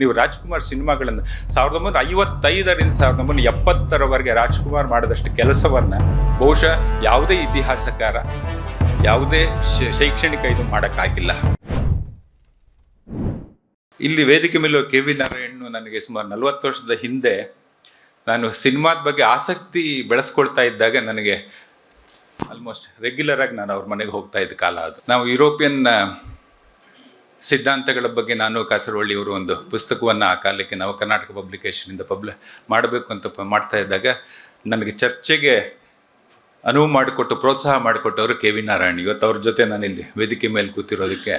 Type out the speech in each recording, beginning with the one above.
ನೀವು ರಾಜ್ಕುಮಾರ್ ಸಿನಿಮಾಗಳನ್ನು ಸಾವಿರದ ಒಂಬೈನೂರ ಐವತ್ತೈದರಿಂದ ಸಾವಿರದ ಒಂಬೈನೂರ ಎಪ್ಪತ್ತರವರೆಗೆ ರಾಜ್ಕುಮಾರ್ ಮಾಡಿದಷ್ಟು ಕೆಲಸವನ್ನು ಬಹುಶಃ ಯಾವುದೇ ಇತಿಹಾಸಕಾರ, ಯಾವುದೇ ಶೈಕ್ಷಣಿಕ ಇದು ಮಾಡೋಕ್ಕಾಗಿಲ್ಲ. ಇಲ್ಲಿ ವೇದಿಕೆ ಮೇಲೆ ಕೆ ವಿ ನಾರಾಯಣ್ ನನಗೆ ಸುಮಾರು ನಲವತ್ತು ವರ್ಷದ ಹಿಂದೆ ನಾನು ಸಿನಿಮಾದ ಬಗ್ಗೆ ಆಸಕ್ತಿ ಬೆಳೆಸ್ಕೊಳ್ತಾ ಇದ್ದಾಗ ನನಗೆ ಆಲ್ಮೋಸ್ಟ್ ರೆಗ್ಯುಲರ್ ಆಗಿ ನಾನು ಅವ್ರ ಮನೆಗೆ ಹೋಗ್ತಾ ಇದ್ದ ಕಾಲ ಅದು. ನಾವು ಯುರೋಪಿಯನ್ ಸಿದ್ಧಾಂತಗಳ ಬಗ್ಗೆ ನಾನು ಕಾಸರವಳ್ಳಿಯವರು ಒಂದು ಪುಸ್ತಕವನ್ನು ಆ ಕಾಲಕ್ಕೆ ನಾವು ಕರ್ನಾಟಕ ಪಬ್ಲಿಕೇಶನಿಂದ ಪಬ್ಲ ಮಾಡಬೇಕು ಅಂತ ಮಾಡ್ತಾ ಇದ್ದಾಗ ನನಗೆ ಚರ್ಚೆಗೆ ಅನುವು ಮಾಡಿಕೊಟ್ಟು, ಪ್ರೋತ್ಸಾಹ ಮಾಡಿಕೊಟ್ಟವರು ಕೆ ವಿ ನಾರಾಯಣ್. ಇವತ್ತು ಅವ್ರ ಜೊತೆ ನಾನಿಲ್ಲಿ ವೇದಿಕೆ ಮೇಲೆ ಕೂತಿರೋದಕ್ಕೆ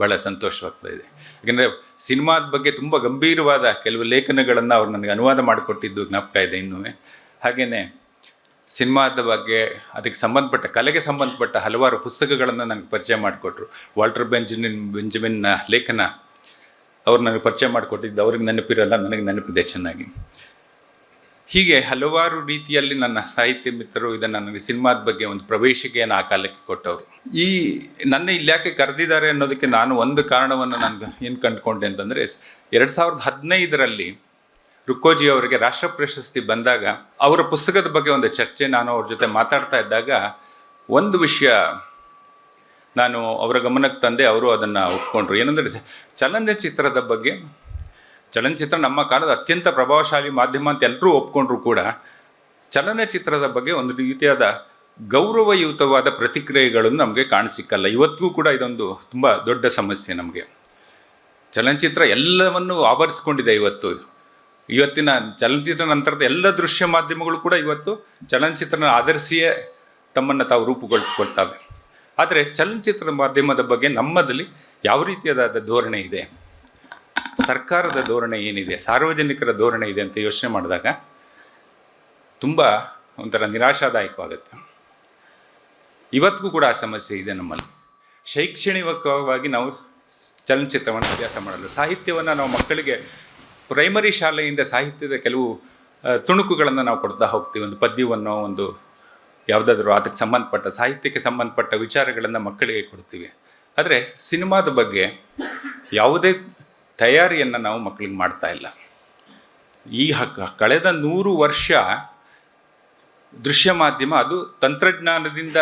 ಭಾಳ ಸಂತೋಷವಾಗ್ತಾ ಇದೆ. ಯಾಕೆಂದರೆ ಸಿನಿಮಾದ ಬಗ್ಗೆ ತುಂಬ ಗಂಭೀರವಾದ ಕೆಲವು ಲೇಖನಗಳನ್ನು ಅವ್ರು ನನಗೆ ಅನುವಾದ ಮಾಡಿಕೊಟ್ಟಿದ್ದು ಜ್ಞಾಪಕ ಇದೆ ಇನ್ನೂ ಹಾಗೆಯೇ ಸಿನಿಮಾದ ಬಗ್ಗೆ, ಅದಕ್ಕೆ ಸಂಬಂಧಪಟ್ಟ, ಕಲೆಗೆ ಸಂಬಂಧಪಟ್ಟ ಹಲವಾರು ಪುಸ್ತಕಗಳನ್ನು ನನಗೆ ಪರಿಚಯ ಮಾಡಿಕೊಟ್ರು. ವಾಲ್ಟರ್ ಬೆಂಜಮಿನ್ ಬೆಂಜಮಿನ್ನ ಲೇಖನ ಅವ್ರು ನನಗೆ ಪರಿಚಯ ಮಾಡಿಕೊಟ್ಟಿದ್ದು, ಅವ್ರಿಗೆ ನೆನಪಿರಲ್ಲ, ನನಗೆ ನೆನಪಿದೆ ಚೆನ್ನಾಗಿ. ಹೀಗೆ ಹಲವಾರು ರೀತಿಯಲ್ಲಿ ನನ್ನ ಸಾಹಿತ್ಯ ಮಿತ್ರರು ಇದನ್ನು ನನಗೆ ಸಿನಿಮಾದ ಬಗ್ಗೆ ಒಂದು ಪ್ರವೇಶಿಕೆಯನ್ನು ಆ ಕಾಲಕ್ಕೆ ಕೊಟ್ಟವರು. ಈ ನನ್ನ ಇಲ್ಲಿ ಕರೆದಿದ್ದಾರೆ ಅನ್ನೋದಕ್ಕೆ ನಾನು ಒಂದು ಕಾರಣವನ್ನು ನಾನು ಏನು ಕಂಡುಕೊಂಡೆ ಅಂತಂದರೆ, ಎರಡು ಸಾವಿರದ ಹದಿನೈದರಲ್ಲಿ ರುಕ್ಕೋಜಿ ಅವರಿಗೆ ರಾಷ್ಟ್ರ ಪ್ರಶಸ್ತಿ ಬಂದಾಗ ಅವರ ಪುಸ್ತಕದ ಬಗ್ಗೆ ಒಂದು ಚರ್ಚೆ ನಾನು ಅವ್ರ ಜೊತೆ ಮಾತಾಡ್ತಾ ಇದ್ದಾಗ ಒಂದು ವಿಷಯ ನಾನು ಅವರ ಗಮನಕ್ಕೆ ತಂದೆ ಅವರು ಅದನ್ನು ಒಪ್ಕೊಂಡ್ರು. ಏನಂದರೆ ಚಲನಚಿತ್ರದ ಬಗ್ಗೆ, ಚಲನಚಿತ್ರ ನಮ್ಮ ಕಾಲದ ಅತ್ಯಂತ ಪ್ರಭಾವಶಾಲಿ ಮಾಧ್ಯಮ ಅಂತ ಎಲ್ಲರೂ ಒಪ್ಕೊಂಡ್ರು ಕೂಡ ಚಲನಚಿತ್ರದ ಬಗ್ಗೆ ಒಂದು ರೀತಿಯಾದ ಗೌರವಯುತವಾದ ಪ್ರತಿಕ್ರಿಯೆಗಳನ್ನು ನಮಗೆ ಕಾಣಸಿಕ್ಕಲ್ಲ. ಇವತ್ತಿಗೂ ಕೂಡ ಇದೊಂದು ತುಂಬ ದೊಡ್ಡ ಸಮಸ್ಯೆ ನಮಗೆ. ಚಲನಚಿತ್ರ ಎಲ್ಲವನ್ನು ಆವರಿಸ್ಕೊಂಡಿದೆ ಇವತ್ತು. ಇವತ್ತಿನ ಚಲನಚಿತ್ರ ನಂತರದ ಎಲ್ಲ ದೃಶ್ಯ ಮಾಧ್ಯಮಗಳು ಕೂಡ ಇವತ್ತು ಚಲನಚಿತ್ರನ ಆಧರಿಸಿಯೇ ತಮ್ಮನ್ನು ತಾವು ರೂಪುಗೊಳಿಸ್ಕೊಳ್ತವೆ. ಆದರೆ ಚಲನಚಿತ್ರ ಮಾಧ್ಯಮದ ಬಗ್ಗೆ ನಮ್ಮದಲ್ಲಿ ಯಾವ ರೀತಿಯಾದ ಧೋರಣೆ ಇದೆ? ಸರ್ಕಾರದ ಧೋರಣೆ ಏನಿದೆ? ಸಾರ್ವಜನಿಕರ ಧೋರಣೆ ಇದೆ ಅಂತ ಯೋಚನೆ ಮಾಡಿದಾಗ ತುಂಬ ಒಂಥರ ನಿರಾಶಾದಾಯಕವಾಗುತ್ತೆ. ಇವತ್ತಿಗೂ ಕೂಡ ಆ ಸಮಸ್ಯೆ ಇದೆ ನಮ್ಮಲ್ಲಿ. ಶೈಕ್ಷಣಿಕವಾಗಿ ನಾವು ಚಲನಚಿತ್ರವನ್ನು ಅಭ್ಯಾಸ ಮಾಡಲ್ಲ. ಸಾಹಿತ್ಯವನ್ನು ನಾವು ಮಕ್ಕಳಿಗೆ ಪ್ರೈಮರಿ ಶಾಲೆಯಿಂದ ಸಾಹಿತ್ಯದ ಕೆಲವು ತುಣುಕುಗಳನ್ನು ನಾವು ಕೊಡ್ತಾ ಹೋಗ್ತೀವಿ. ಒಂದು ಪದ್ಯವನ್ನು, ಒಂದು ಯಾವುದಾದ್ರೂ ಅದಕ್ಕೆ ಸಂಬಂಧಪಟ್ಟ, ಸಾಹಿತ್ಯಕ್ಕೆ ಸಂಬಂಧಪಟ್ಟ ವಿಚಾರಗಳನ್ನು ಮಕ್ಕಳಿಗೆ ಕೊಡ್ತೀವಿ. ಆದರೆ ಸಿನಿಮಾದ ಬಗ್ಗೆ ಯಾವುದೇ ತಯಾರಿಯನ್ನು ನಾವು ಮಕ್ಕಳಿಗೆ ಮಾಡ್ತಾ ಇಲ್ಲ. ಈ ಕಳೆದ ನೂರು ವರ್ಷ ದೃಶ್ಯ ಮಾಧ್ಯಮ, ಅದು ತಂತ್ರಜ್ಞಾನದಿಂದ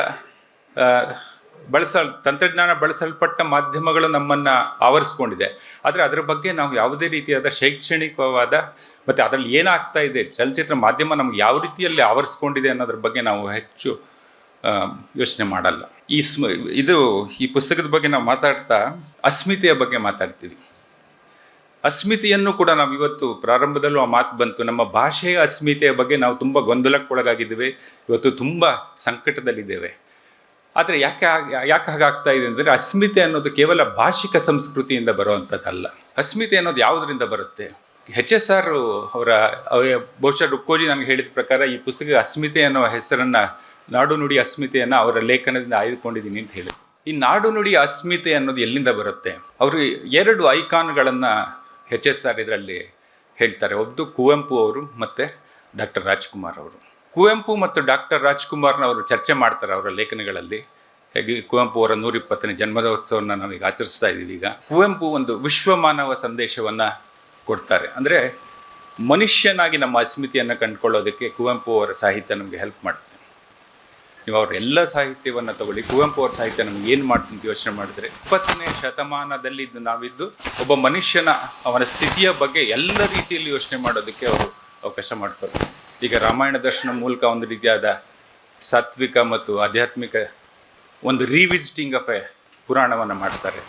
ಬಳಸಲ್ ತಂತ್ರಜ್ಞಾನ ಬಳಸಲ್ಪಟ್ಟ ಮಾಧ್ಯಮಗಳು ನಮ್ಮನ್ನು ಆವರಿಸ್ಕೊಂಡಿದೆ. ಆದರೆ ಅದರ ಬಗ್ಗೆ ನಾವು ಯಾವುದೇ ರೀತಿಯಾದ ಶೈಕ್ಷಣಿಕವಾದ, ಮತ್ತು ಅದರಲ್ಲಿ ಏನಾಗ್ತಾ ಇದೆ, ಚಲನಚಿತ್ರ ಮಾಧ್ಯಮ ನಮ್ಗೆ ಯಾವ ರೀತಿಯಲ್ಲಿ ಆವರಿಸ್ಕೊಂಡಿದೆ ಅನ್ನೋದ್ರ ಬಗ್ಗೆ ನಾವು ಹೆಚ್ಚು ಯೋಚನೆ ಮಾಡಲ್ಲ. ಈ ಸ್ಮ, ಇದು ಈ ಪುಸ್ತಕದ ಬಗ್ಗೆ ನಾವು ಮಾತಾಡ್ತಾ ಅಸ್ಮಿತೆಯ ಬಗ್ಗೆ ಮಾತಾಡ್ತೀವಿ. ಅಸ್ಮಿತೆಯನ್ನು ಕೂಡ ನಾವು ಇವತ್ತು ಪ್ರಾರಂಭದಲ್ಲೂ ಆ ಮಾತು ಬಂತು. ನಮ್ಮ ಭಾಷೆಯ ಅಸ್ಮಿತೆಯ ಬಗ್ಗೆ ನಾವು ತುಂಬ ಗೊಂದಲಕ್ಕೊಳಗಾಗಿದ್ದೇವೆ. ಇವತ್ತು ತುಂಬ ಸಂಕಟದಲ್ಲಿದ್ದೇವೆ. ಆದರೆ ಯಾಕೆ ಯಾಕೆ ಹಾಗಾಗ್ತಾ ಇದೆ ಅಂದರೆ ಅಸ್ಮಿತೆ ಅನ್ನೋದು ಕೇವಲ ಭಾಷಿಕ ಸಂಸ್ಕೃತಿಯಿಂದ ಬರುವಂಥದ್ದಲ್ಲ ಅಸ್ಮಿತೆ ಅನ್ನೋದು ಯಾವುದರಿಂದ ಬರುತ್ತೆ? ಹೆಚ್ ಎಸ್ ಆರ್ ಅವರ, ಅವ- ಬಹುಶಃ ಡುಕ್ಕೋಜಿ ನನಗೆ ಹೇಳಿದ ಪ್ರಕಾರ ಈ ಪುಸ್ತಕ ಅಸ್ಮಿತೆ ಅನ್ನೋ ಹೆಸರನ್ನು, ನಾಡು ನುಡಿ ಅಸ್ಮಿತೆಯನ್ನು ಅವರ ಲೇಖನದಿಂದ ಆಯ್ದುಕೊಂಡಿದ್ದೀನಿ ಅಂತ ಹೇಳಿ ಈ ನಾಡು ನುಡಿ ಅಸ್ಮಿತೆ ಅನ್ನೋದು ಎಲ್ಲಿಂದ ಬರುತ್ತೆ? ಅವರು ಎರಡು ಐಕಾನ್ಗಳನ್ನು ಹೆಚ್ ಎಸ್ ಆರ್ ಇದರಲ್ಲಿ ಹೇಳ್ತಾರೆ. ಒಬ್ಬದು ಕುವೆಂಪು ಅವರು ಮತ್ತು ಡಾಕ್ಟರ್ ರಾಜ್ಕುಮಾರ್ ಅವರು. ಕುವೆಂಪು ಮತ್ತು ಡಾಕ್ಟರ್ ರಾಜ್ಕುಮಾರ್ನ ಅವರು ಚರ್ಚೆ ಮಾಡ್ತಾರೆ ಅವರ ಲೇಖನಗಳಲ್ಲಿ. ಹೇಗೆ ಕುವೆಂಪು ಅವರ ನೂರಿಪ್ಪತ್ತನೇ ಜನ್ಮದಿನೋತ್ಸವವನ್ನು ನಾವೀಗ ಆಚರಿಸ್ತಾ ಇದ್ದೀವಿ ಈಗ. ಕುವೆಂಪು ಒಂದು ವಿಶ್ವಮಾನವ ಸಂದೇಶವನ್ನು ಕೊಡ್ತಾರೆ. ಅಂದರೆ ಮನುಷ್ಯನಾಗಿ ನಮ್ಮ ಅಸ್ಮಿತಿಯನ್ನು ಕಂಡುಕೊಳ್ಳೋದಕ್ಕೆ ಕುವೆಂಪು ಅವರ ಸಾಹಿತ್ಯ ನಮಗೆ ಹೆಲ್ಪ್ ಮಾಡುತ್ತೆ. ನೀವು ಅವ್ರ ಎಲ್ಲ ಸಾಹಿತ್ಯವನ್ನು ತಗೊಳ್ಳಿ. ಕುವೆಂಪು ಅವರ ಸಾಹಿತ್ಯ ನಮ್ಗೆ ಏನು ಮಾಡ್ತೀನಿ ಅಂತ ಯೋಚನೆ ಮಾಡಿದ್ರೆ ಇಪ್ಪತ್ತನೇ ಶತಮಾನದಲ್ಲಿ ಇದ್ದು ನಾವಿದ್ದು ಒಬ್ಬ ಮನುಷ್ಯನ ಅವನ ಸ್ಥಿತಿಯ ಬಗ್ಗೆ ಎಲ್ಲ ರೀತಿಯಲ್ಲಿ ಯೋಚನೆ ಮಾಡೋದಕ್ಕೆ ಅವರು ಅವಕಾಶ ಮಾಡ್ತಾರೆ. ಈಗ ರಾಮಾಯಣ ದರ್ಶನ ಮೂಲಕ ಒಂದು ರೀತಿಯಾದ ಸಾತ್ವಿಕ ಮತ್ತು ಆಧ್ಯಾತ್ಮಿಕ ಒಂದು ರಿವಿಸಿಟಿಂಗ್ ಆಫ್ ಎ ಪುರಾಣವನ್ನು ಮಾಡ್ತಾರೆ.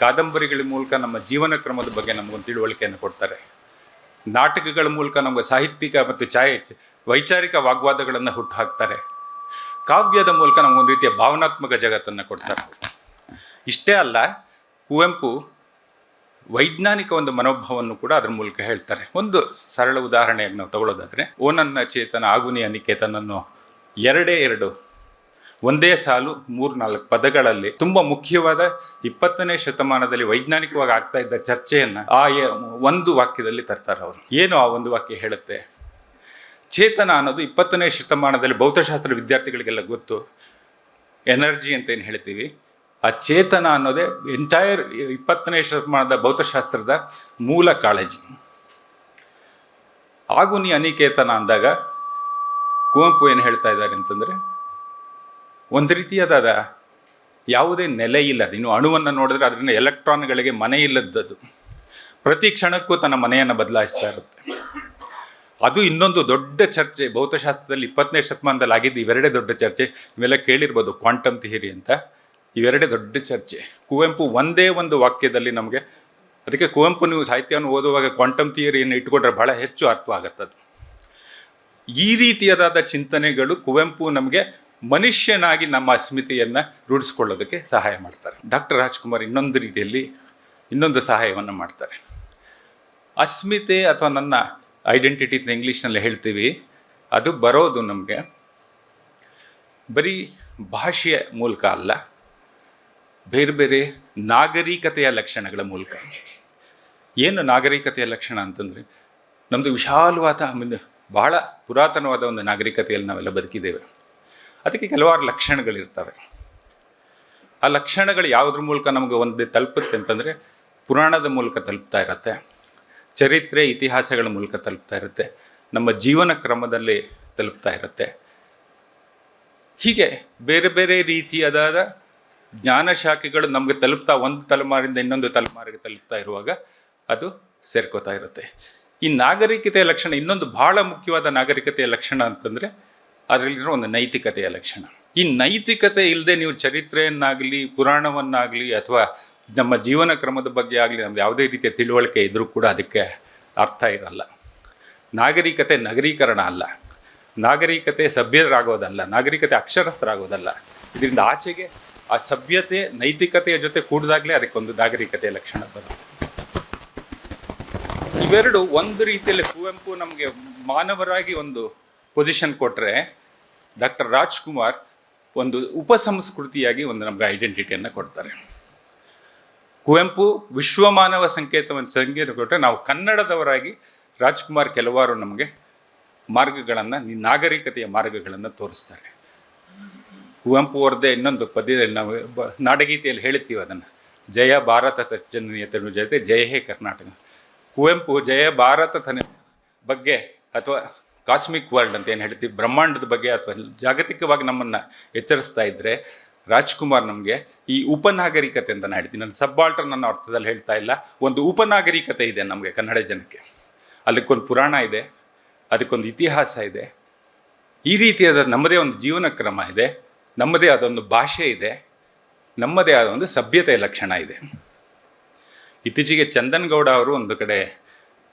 ಕಾದಂಬರಿಗಳ ಮೂಲಕ ನಮ್ಮ ಜೀವನ ಕ್ರಮದ ಬಗ್ಗೆ ನಮಗೊಂದು ತಿಳುವಳಿಕೆಯನ್ನು ಕೊಡ್ತಾರೆ. ನಾಟಕಗಳ ಮೂಲಕ ನಮಗೆ ಸಾಹಿತ್ಯಿಕ ಮತ್ತು ಛಾಯೆ ವೈಚಾರಿಕ ವಾಗ್ವಾದಗಳನ್ನು ಹುಟ್ಟು ಹಾಕ್ತಾರೆ. ಕಾವ್ಯದ ಮೂಲಕ ನಮಗೊಂದು ರೀತಿಯ ಭಾವನಾತ್ಮಕ ಜಗತ್ತನ್ನು ಕೊಡ್ತಾರೆ. ಇಷ್ಟೇ ಅಲ್ಲ, ಕುವೆಂಪು ವೈಜ್ಞಾನಿಕ ಒಂದು ಮನೋಭಾವವನ್ನು ಕೂಡ ಅದ್ರ ಮೂಲಕ ಹೇಳ್ತಾರೆ. ಒಂದು ಸರಳ ಉದಾಹರಣೆಯಾಗಿ ನಾವು ತಗೊಳ್ಳೋದಾದ್ರೆ ಓನನ್ನ ನನ್ನ ಚೇತನ, ಆಗುನಿ ಅನಿಕೇತನನ್ನು ಎರಡೇ ಎರಡು, ಒಂದೇ ಸಾಲು ಮೂರು ನಾಲ್ಕು ಪದಗಳಲ್ಲಿ ತುಂಬ ಮುಖ್ಯವಾದ ಇಪ್ಪತ್ತನೇ ಶತಮಾನದಲ್ಲಿ ವೈಜ್ಞಾನಿಕವಾಗಿ ಆಗ್ತಾ ಇದ್ದ ಚರ್ಚೆಯನ್ನ ಆ ಒಂದು ವಾಕ್ಯದಲ್ಲಿ ತರ್ತಾರೆ ಅವರು. ಏನು ಆ ಒಂದು ವಾಕ್ಯ ಹೇಳುತ್ತೆ? ಚೇತನ ಅನ್ನೋದು ಇಪ್ಪತ್ತನೇ ಶತಮಾನದಲ್ಲಿ ಭೌತಶಾಸ್ತ್ರ ವಿದ್ಯಾರ್ಥಿಗಳಿಗೆಲ್ಲ ಗೊತ್ತು. ಎನರ್ಜಿ ಅಂತ ಏನು ಹೇಳ್ತೀವಿ? ಆ ಚೇತನ ಅನ್ನೋದೇ ಎಂಟೈರ್ ಇಪ್ಪತ್ತನೇ ಶತಮಾನದ ಭೌತಶಾಸ್ತ್ರದ ಮೂಲ ಕಾಳಜಿ. ಆಗುನಿ ಅನಿಕೇತನ ಅಂದಾಗ ಕುವೆಂಪು ಏನು ಹೇಳ್ತಾ ಇದ್ದಾರೆ ಅಂತಂದರೆ, ಒಂದು ರೀತಿಯಾದ ಯಾವುದೇ ನೆಲೆ ಇಲ್ಲದ, ಇನ್ನು ಅಣುವನ್ನು ನೋಡಿದ್ರೆ ಅದರಿಂದ ಎಲೆಕ್ಟ್ರಾನ್ಗಳಿಗೆ ಮನೆ ಇಲ್ಲದದ್ದು ಪ್ರತಿ ಕ್ಷಣಕ್ಕೂ ತನ್ನ ಮನೆಯನ್ನು ಬದಲಾಯಿಸ್ತಾ ಇರುತ್ತೆ. ಅದು ಇನ್ನೊಂದು ದೊಡ್ಡ ಚರ್ಚೆ, ಭೌತಶಾಸ್ತ್ರದಲ್ಲಿ ಇಪ್ಪತ್ತನೇ ಶತಮಾನದಲ್ಲಿ ಆಗಿದ್ದು ಇವೆರಡೇ ದೊಡ್ಡ ಚರ್ಚೆ. ಇವೆಲ್ಲ ಕೇಳಿರ್ಬೋದು, ಕ್ವಾಂಟಮ್ ಥಿಯರಿ ಅಂತ. ಇವೆರಡೇ ದೊಡ್ಡ ಚರ್ಚೆ. ಕುವೆಂಪು ಒಂದೇ ಒಂದು ವಾಕ್ಯದಲ್ಲಿ ನಮಗೆ, ಅದಕ್ಕೆ ಕುವೆಂಪು ನೀವು ಸಾಹಿತ್ಯವನ್ನು ಓದುವಾಗ ಕ್ವಾಂಟಮ್ ಥಿಯರಿಯನ್ನು ಇಟ್ಕೊಂಡ್ರೆ ಬಹಳ ಹೆಚ್ಚು ಅರ್ಥವಾಗುತ್ತದೆ. ಈ ರೀತಿಯಾದ ಚಿಂತನೆಗಳು ಕುವೆಂಪು ನಮಗೆ ಮನುಷ್ಯನಾಗಿ ನಮ್ಮ ಅಸ್ಮಿತೆಯನ್ನು ರೂಢಿಸ್ಕೊಳ್ಳೋದಕ್ಕೆ ಸಹಾಯ ಮಾಡ್ತಾರೆ. ಡಾಕ್ಟರ್ ರಾಜ್ಕುಮಾರ್ ಇನ್ನೊಂದು ರೀತಿಯಲ್ಲಿ ಇನ್ನೊಂದು ಸಹಾಯವನ್ನು ಮಾಡ್ತಾರೆ. ಅಸ್ಮಿತೆ ಅಥವಾ ನನ್ನ ಐಡೆಂಟಿಟಿ ಇಂಗ್ಲೀಷ್ನಲ್ಲಿ ಹೇಳ್ತೀವಿ, ಅದು ಬರೋದು ನಮಗೆ ಬರೀ ಭಾಷೆಯ ಮೂಲಕ ಅಲ್ಲ ಬೇರೆ ಬೇರೆ ನಾಗರಿಕತೆಯ ಲಕ್ಷಣಗಳ ಮೂಲಕ. ಏನು ನಾಗರಿಕತೆಯ ಲಕ್ಷಣ ಅಂತಂದರೆ ನಮ್ಮದು ವಿಶಾಲವಾದ ಬಹಳ ಪುರಾತನವಾದ ಒಂದು ನಾಗರಿಕತೆಯಲ್ಲಿ ನಾವೆಲ್ಲ ಬದುಕಿದ್ದೇವೆ. ಅದಕ್ಕೆ ಕೆಲವಾರು ಲಕ್ಷಣಗಳಿರ್ತವೆ. ಆ ಲಕ್ಷಣಗಳು ಯಾವುದ್ರ ಮೂಲಕ ನಮಗೆ ಒಂದು ತಲುಪುತ್ತೆ ಅಂತಂದರೆ, ಪುರಾಣದ ಮೂಲಕ ತಲುಪ್ತಾ ಇರುತ್ತೆ. ಚರಿತ್ರೆ, ಇತಿಹಾಸಗಳ ಮೂಲಕ ತಲುಪ್ತಾ ಇರುತ್ತೆ. ನಮ್ಮ ಜೀವನ ಕ್ರಮದಲ್ಲಿ ತಲುಪ್ತಾ ಇರುತ್ತೆ. ಹೀಗೆ ಬೇರೆ ಬೇರೆ ರೀತಿಯಾದ ಜ್ಞಾನ ಶಾಖೆಗಳು ನಮಗೆ ತಲುಪ್ತಾ ಒಂದು ತಲೆಮಾರಿಂದ ಇನ್ನೊಂದು ತಲೆಮಾರಿಗೆ ತಲುಪ್ತಾ ಇರುವಾಗ ಅದು ಸೇರ್ಕೋತಾ ಇರುತ್ತೆ. ಈ ನಾಗರಿಕತೆಯ ಲಕ್ಷಣ ಇನ್ನೊಂದು ಬಹಳ ಮುಖ್ಯವಾದ ನಾಗರಿಕತೆಯ ಲಕ್ಷಣ ಅಂತಂದರೆ ಅದರಲ್ಲಿರೋ ಒಂದು ನೈತಿಕತೆಯ ಲಕ್ಷಣ. ಈ ನೈತಿಕತೆ ಇಲ್ಲದೆ ನೀವು ಚರಿತ್ರೆಯನ್ನಾಗಲಿ, ಪುರಾಣವನ್ನಾಗಲಿ ಅಥವಾ ನಮ್ಮ ಜೀವನ ಕ್ರಮದ ಬಗ್ಗೆ ಆಗಲಿ ನಮ್ಮ ಯಾವುದೇ ರೀತಿಯ ತಿಳುವಳಿಕೆ ಇದ್ದರೂ ಕೂಡ ಅದಕ್ಕೆ ಅರ್ಥ ಇರಲ್ಲ. ನಾಗರಿಕತೆ ನಗರೀಕರಣ ಅಲ್ಲ. ನಾಗರಿಕತೆ ಸಭ್ಯರಾಗೋದಲ್ಲ. ನಾಗರಿಕತೆ ಅಕ್ಷರಸ್ಥರಾಗೋದಲ್ಲ. ಇದರಿಂದ ಆಚೆಗೆ ಆ ಸಭ್ಯತೆ, ನೈತಿಕತೆಯ ಜೊತೆ ಕೂಡಿದಾಗಲೇ ಅದಕ್ಕೊಂದು ನಾಗರಿಕತೆಯ ಲಕ್ಷಣ ಬರುತ್ತೆ ಇವೆರಡು ಒಂದು ರೀತಿಯಲ್ಲಿ ಕುವೆಂಪು ನಮಗೆ ಮಾನವರಾಗಿ ಒಂದು ಪೊಸಿಷನ್ ಕೊಟ್ಟರೆ ಡಾಕ್ಟರ್ ರಾಜ್ಕುಮಾರ್ ಒಂದು ಉಪಸಂಸ್ಕೃತಿಯಾಗಿ ಒಂದು ನಮಗೆ ಐಡೆಂಟಿಟಿಯನ್ನು ಕೊಡ್ತಾರೆ. ಕುವೆಂಪು ವಿಶ್ವ ಮಾನವ ಸಂಕೇತವನ್ನು ಸಂಕೇತ ಕೊಟ್ಟರೆ ನಾವು ಕನ್ನಡದವರಾಗಿ ರಾಜ್ಕುಮಾರ್ ಕೆಲವಾರು ನಮಗೆ ಮಾರ್ಗಗಳನ್ನು, ನಾಗರಿಕತೆಯ ಮಾರ್ಗಗಳನ್ನು ತೋರಿಸ್ತಾರೆ. ಕುವೆಂಪು ಅವ್ರದ್ದೇ ಇನ್ನೊಂದು ಪದ್ಯದಲ್ಲಿ ನಾವು ಬ, ನಾಡಗೀತೆಯಲ್ಲಿ ಹೇಳ್ತೀವಿ ಅದನ್ನು. ಜಯ ಭಾರತ ತಜ್ಜನೀಯತನು ಜೊತೆ ಜಯ ಹೇ ಕರ್ನಾಟಕ. ಕುವೆಂಪು ಜಯ ಭಾರತ ತನ ಬಗ್ಗೆ ಅಥವಾ ಕಾಸ್ಮಿಕ್ ವರ್ಲ್ಡ್ ಅಂತ ಏನು ಹೇಳ್ತೀವಿ, ಬ್ರಹ್ಮಾಂಡದ ಬಗ್ಗೆ ಅಥವಾ ಜಾಗತಿಕವಾಗಿ ನಮ್ಮನ್ನು ಎಚ್ಚರಿಸ್ತಾ ಇದ್ದರೆ ರಾಜ್ಕುಮಾರ್ ನಮಗೆ ಈ ಉಪನಾಗರಿಕತೆ ಅಂತ ನಾನು ಹೇಳ್ತೀನಿ. ನಾನು ಸಬ್ಬಾಲ್ಟರ್ ನನ್ನ ಅರ್ಥದಲ್ಲಿ ಹೇಳ್ತಾ ಇಲ್ಲ. ಒಂದು ಉಪನಾಗರಿಕತೆ ಇದೆ ನಮಗೆ ಕನ್ನಡ ಜನಕ್ಕೆ. ಅದಕ್ಕೊಂದು ಪುರಾಣ ಇದೆ, ಅದಕ್ಕೊಂದು ಇತಿಹಾಸ ಇದೆ. ಈ ರೀತಿಯಾದ ನಮ್ಮದೇ ಒಂದು ಜೀವನ ಕ್ರಮ ಇದೆ. ನಮ್ಮದೇ ಆದ ಒಂದು ಭಾಷೆ ಇದೆ, ನಮ್ಮದೇ ಆದ ಒಂದು ಸಭ್ಯತೆಯ ಲಕ್ಷಣ ಇದೆ. ಇತ್ತೀಚೆಗೆ ಚಂದನ್ಗೌಡ ಅವರು ಒಂದು ಕಡೆ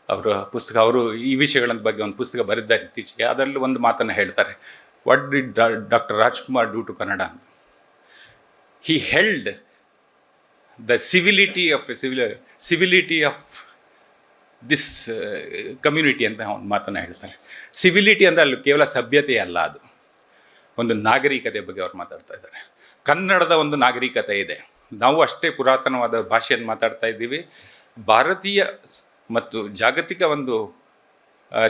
ಅವರ ಪುಸ್ತಕ, ಅವರು ಈ ವಿಷಯಗಳ ಬಗ್ಗೆ ಒಂದು ಪುಸ್ತಕ ಬರೆದಿದ್ದಾರೆ ಇತ್ತೀಚೆಗೆ. ಅದರಲ್ಲಿ ಒಂದು ಮಾತನ್ನು ಹೇಳ್ತಾರೆ what did doctor Rajkumar do to Kannada he held the civility of civil civility of this community ಅಂತ ಒಂದು ಮಾತನ್ನು ಹೇಳ್ತಾರೆ. ಸಿವಿಲಿಟಿ ಅಂದರೆ ಅಲ್ಲಿ ಕೇವಲ ಸಭ್ಯತೆ ಅಲ್ಲ ಅದು. ಒಂದು ನಾಗರಿಕತೆ ಬಗ್ಗೆ ಅವ್ರು ಮಾತಾಡ್ತಾ ಇದ್ದಾರೆ. ಕನ್ನಡದ ಒಂದು ನಾಗರಿಕತೆ ಇದೆ. ನಾವು ಅಷ್ಟೇ ಪುರಾತನವಾದ ಭಾಷೆಯನ್ನು ಮಾತಾಡ್ತಾ ಇದ್ದೀವಿ. ಭಾರತೀಯ ಮತ್ತು ಜಾಗತಿಕ ಒಂದು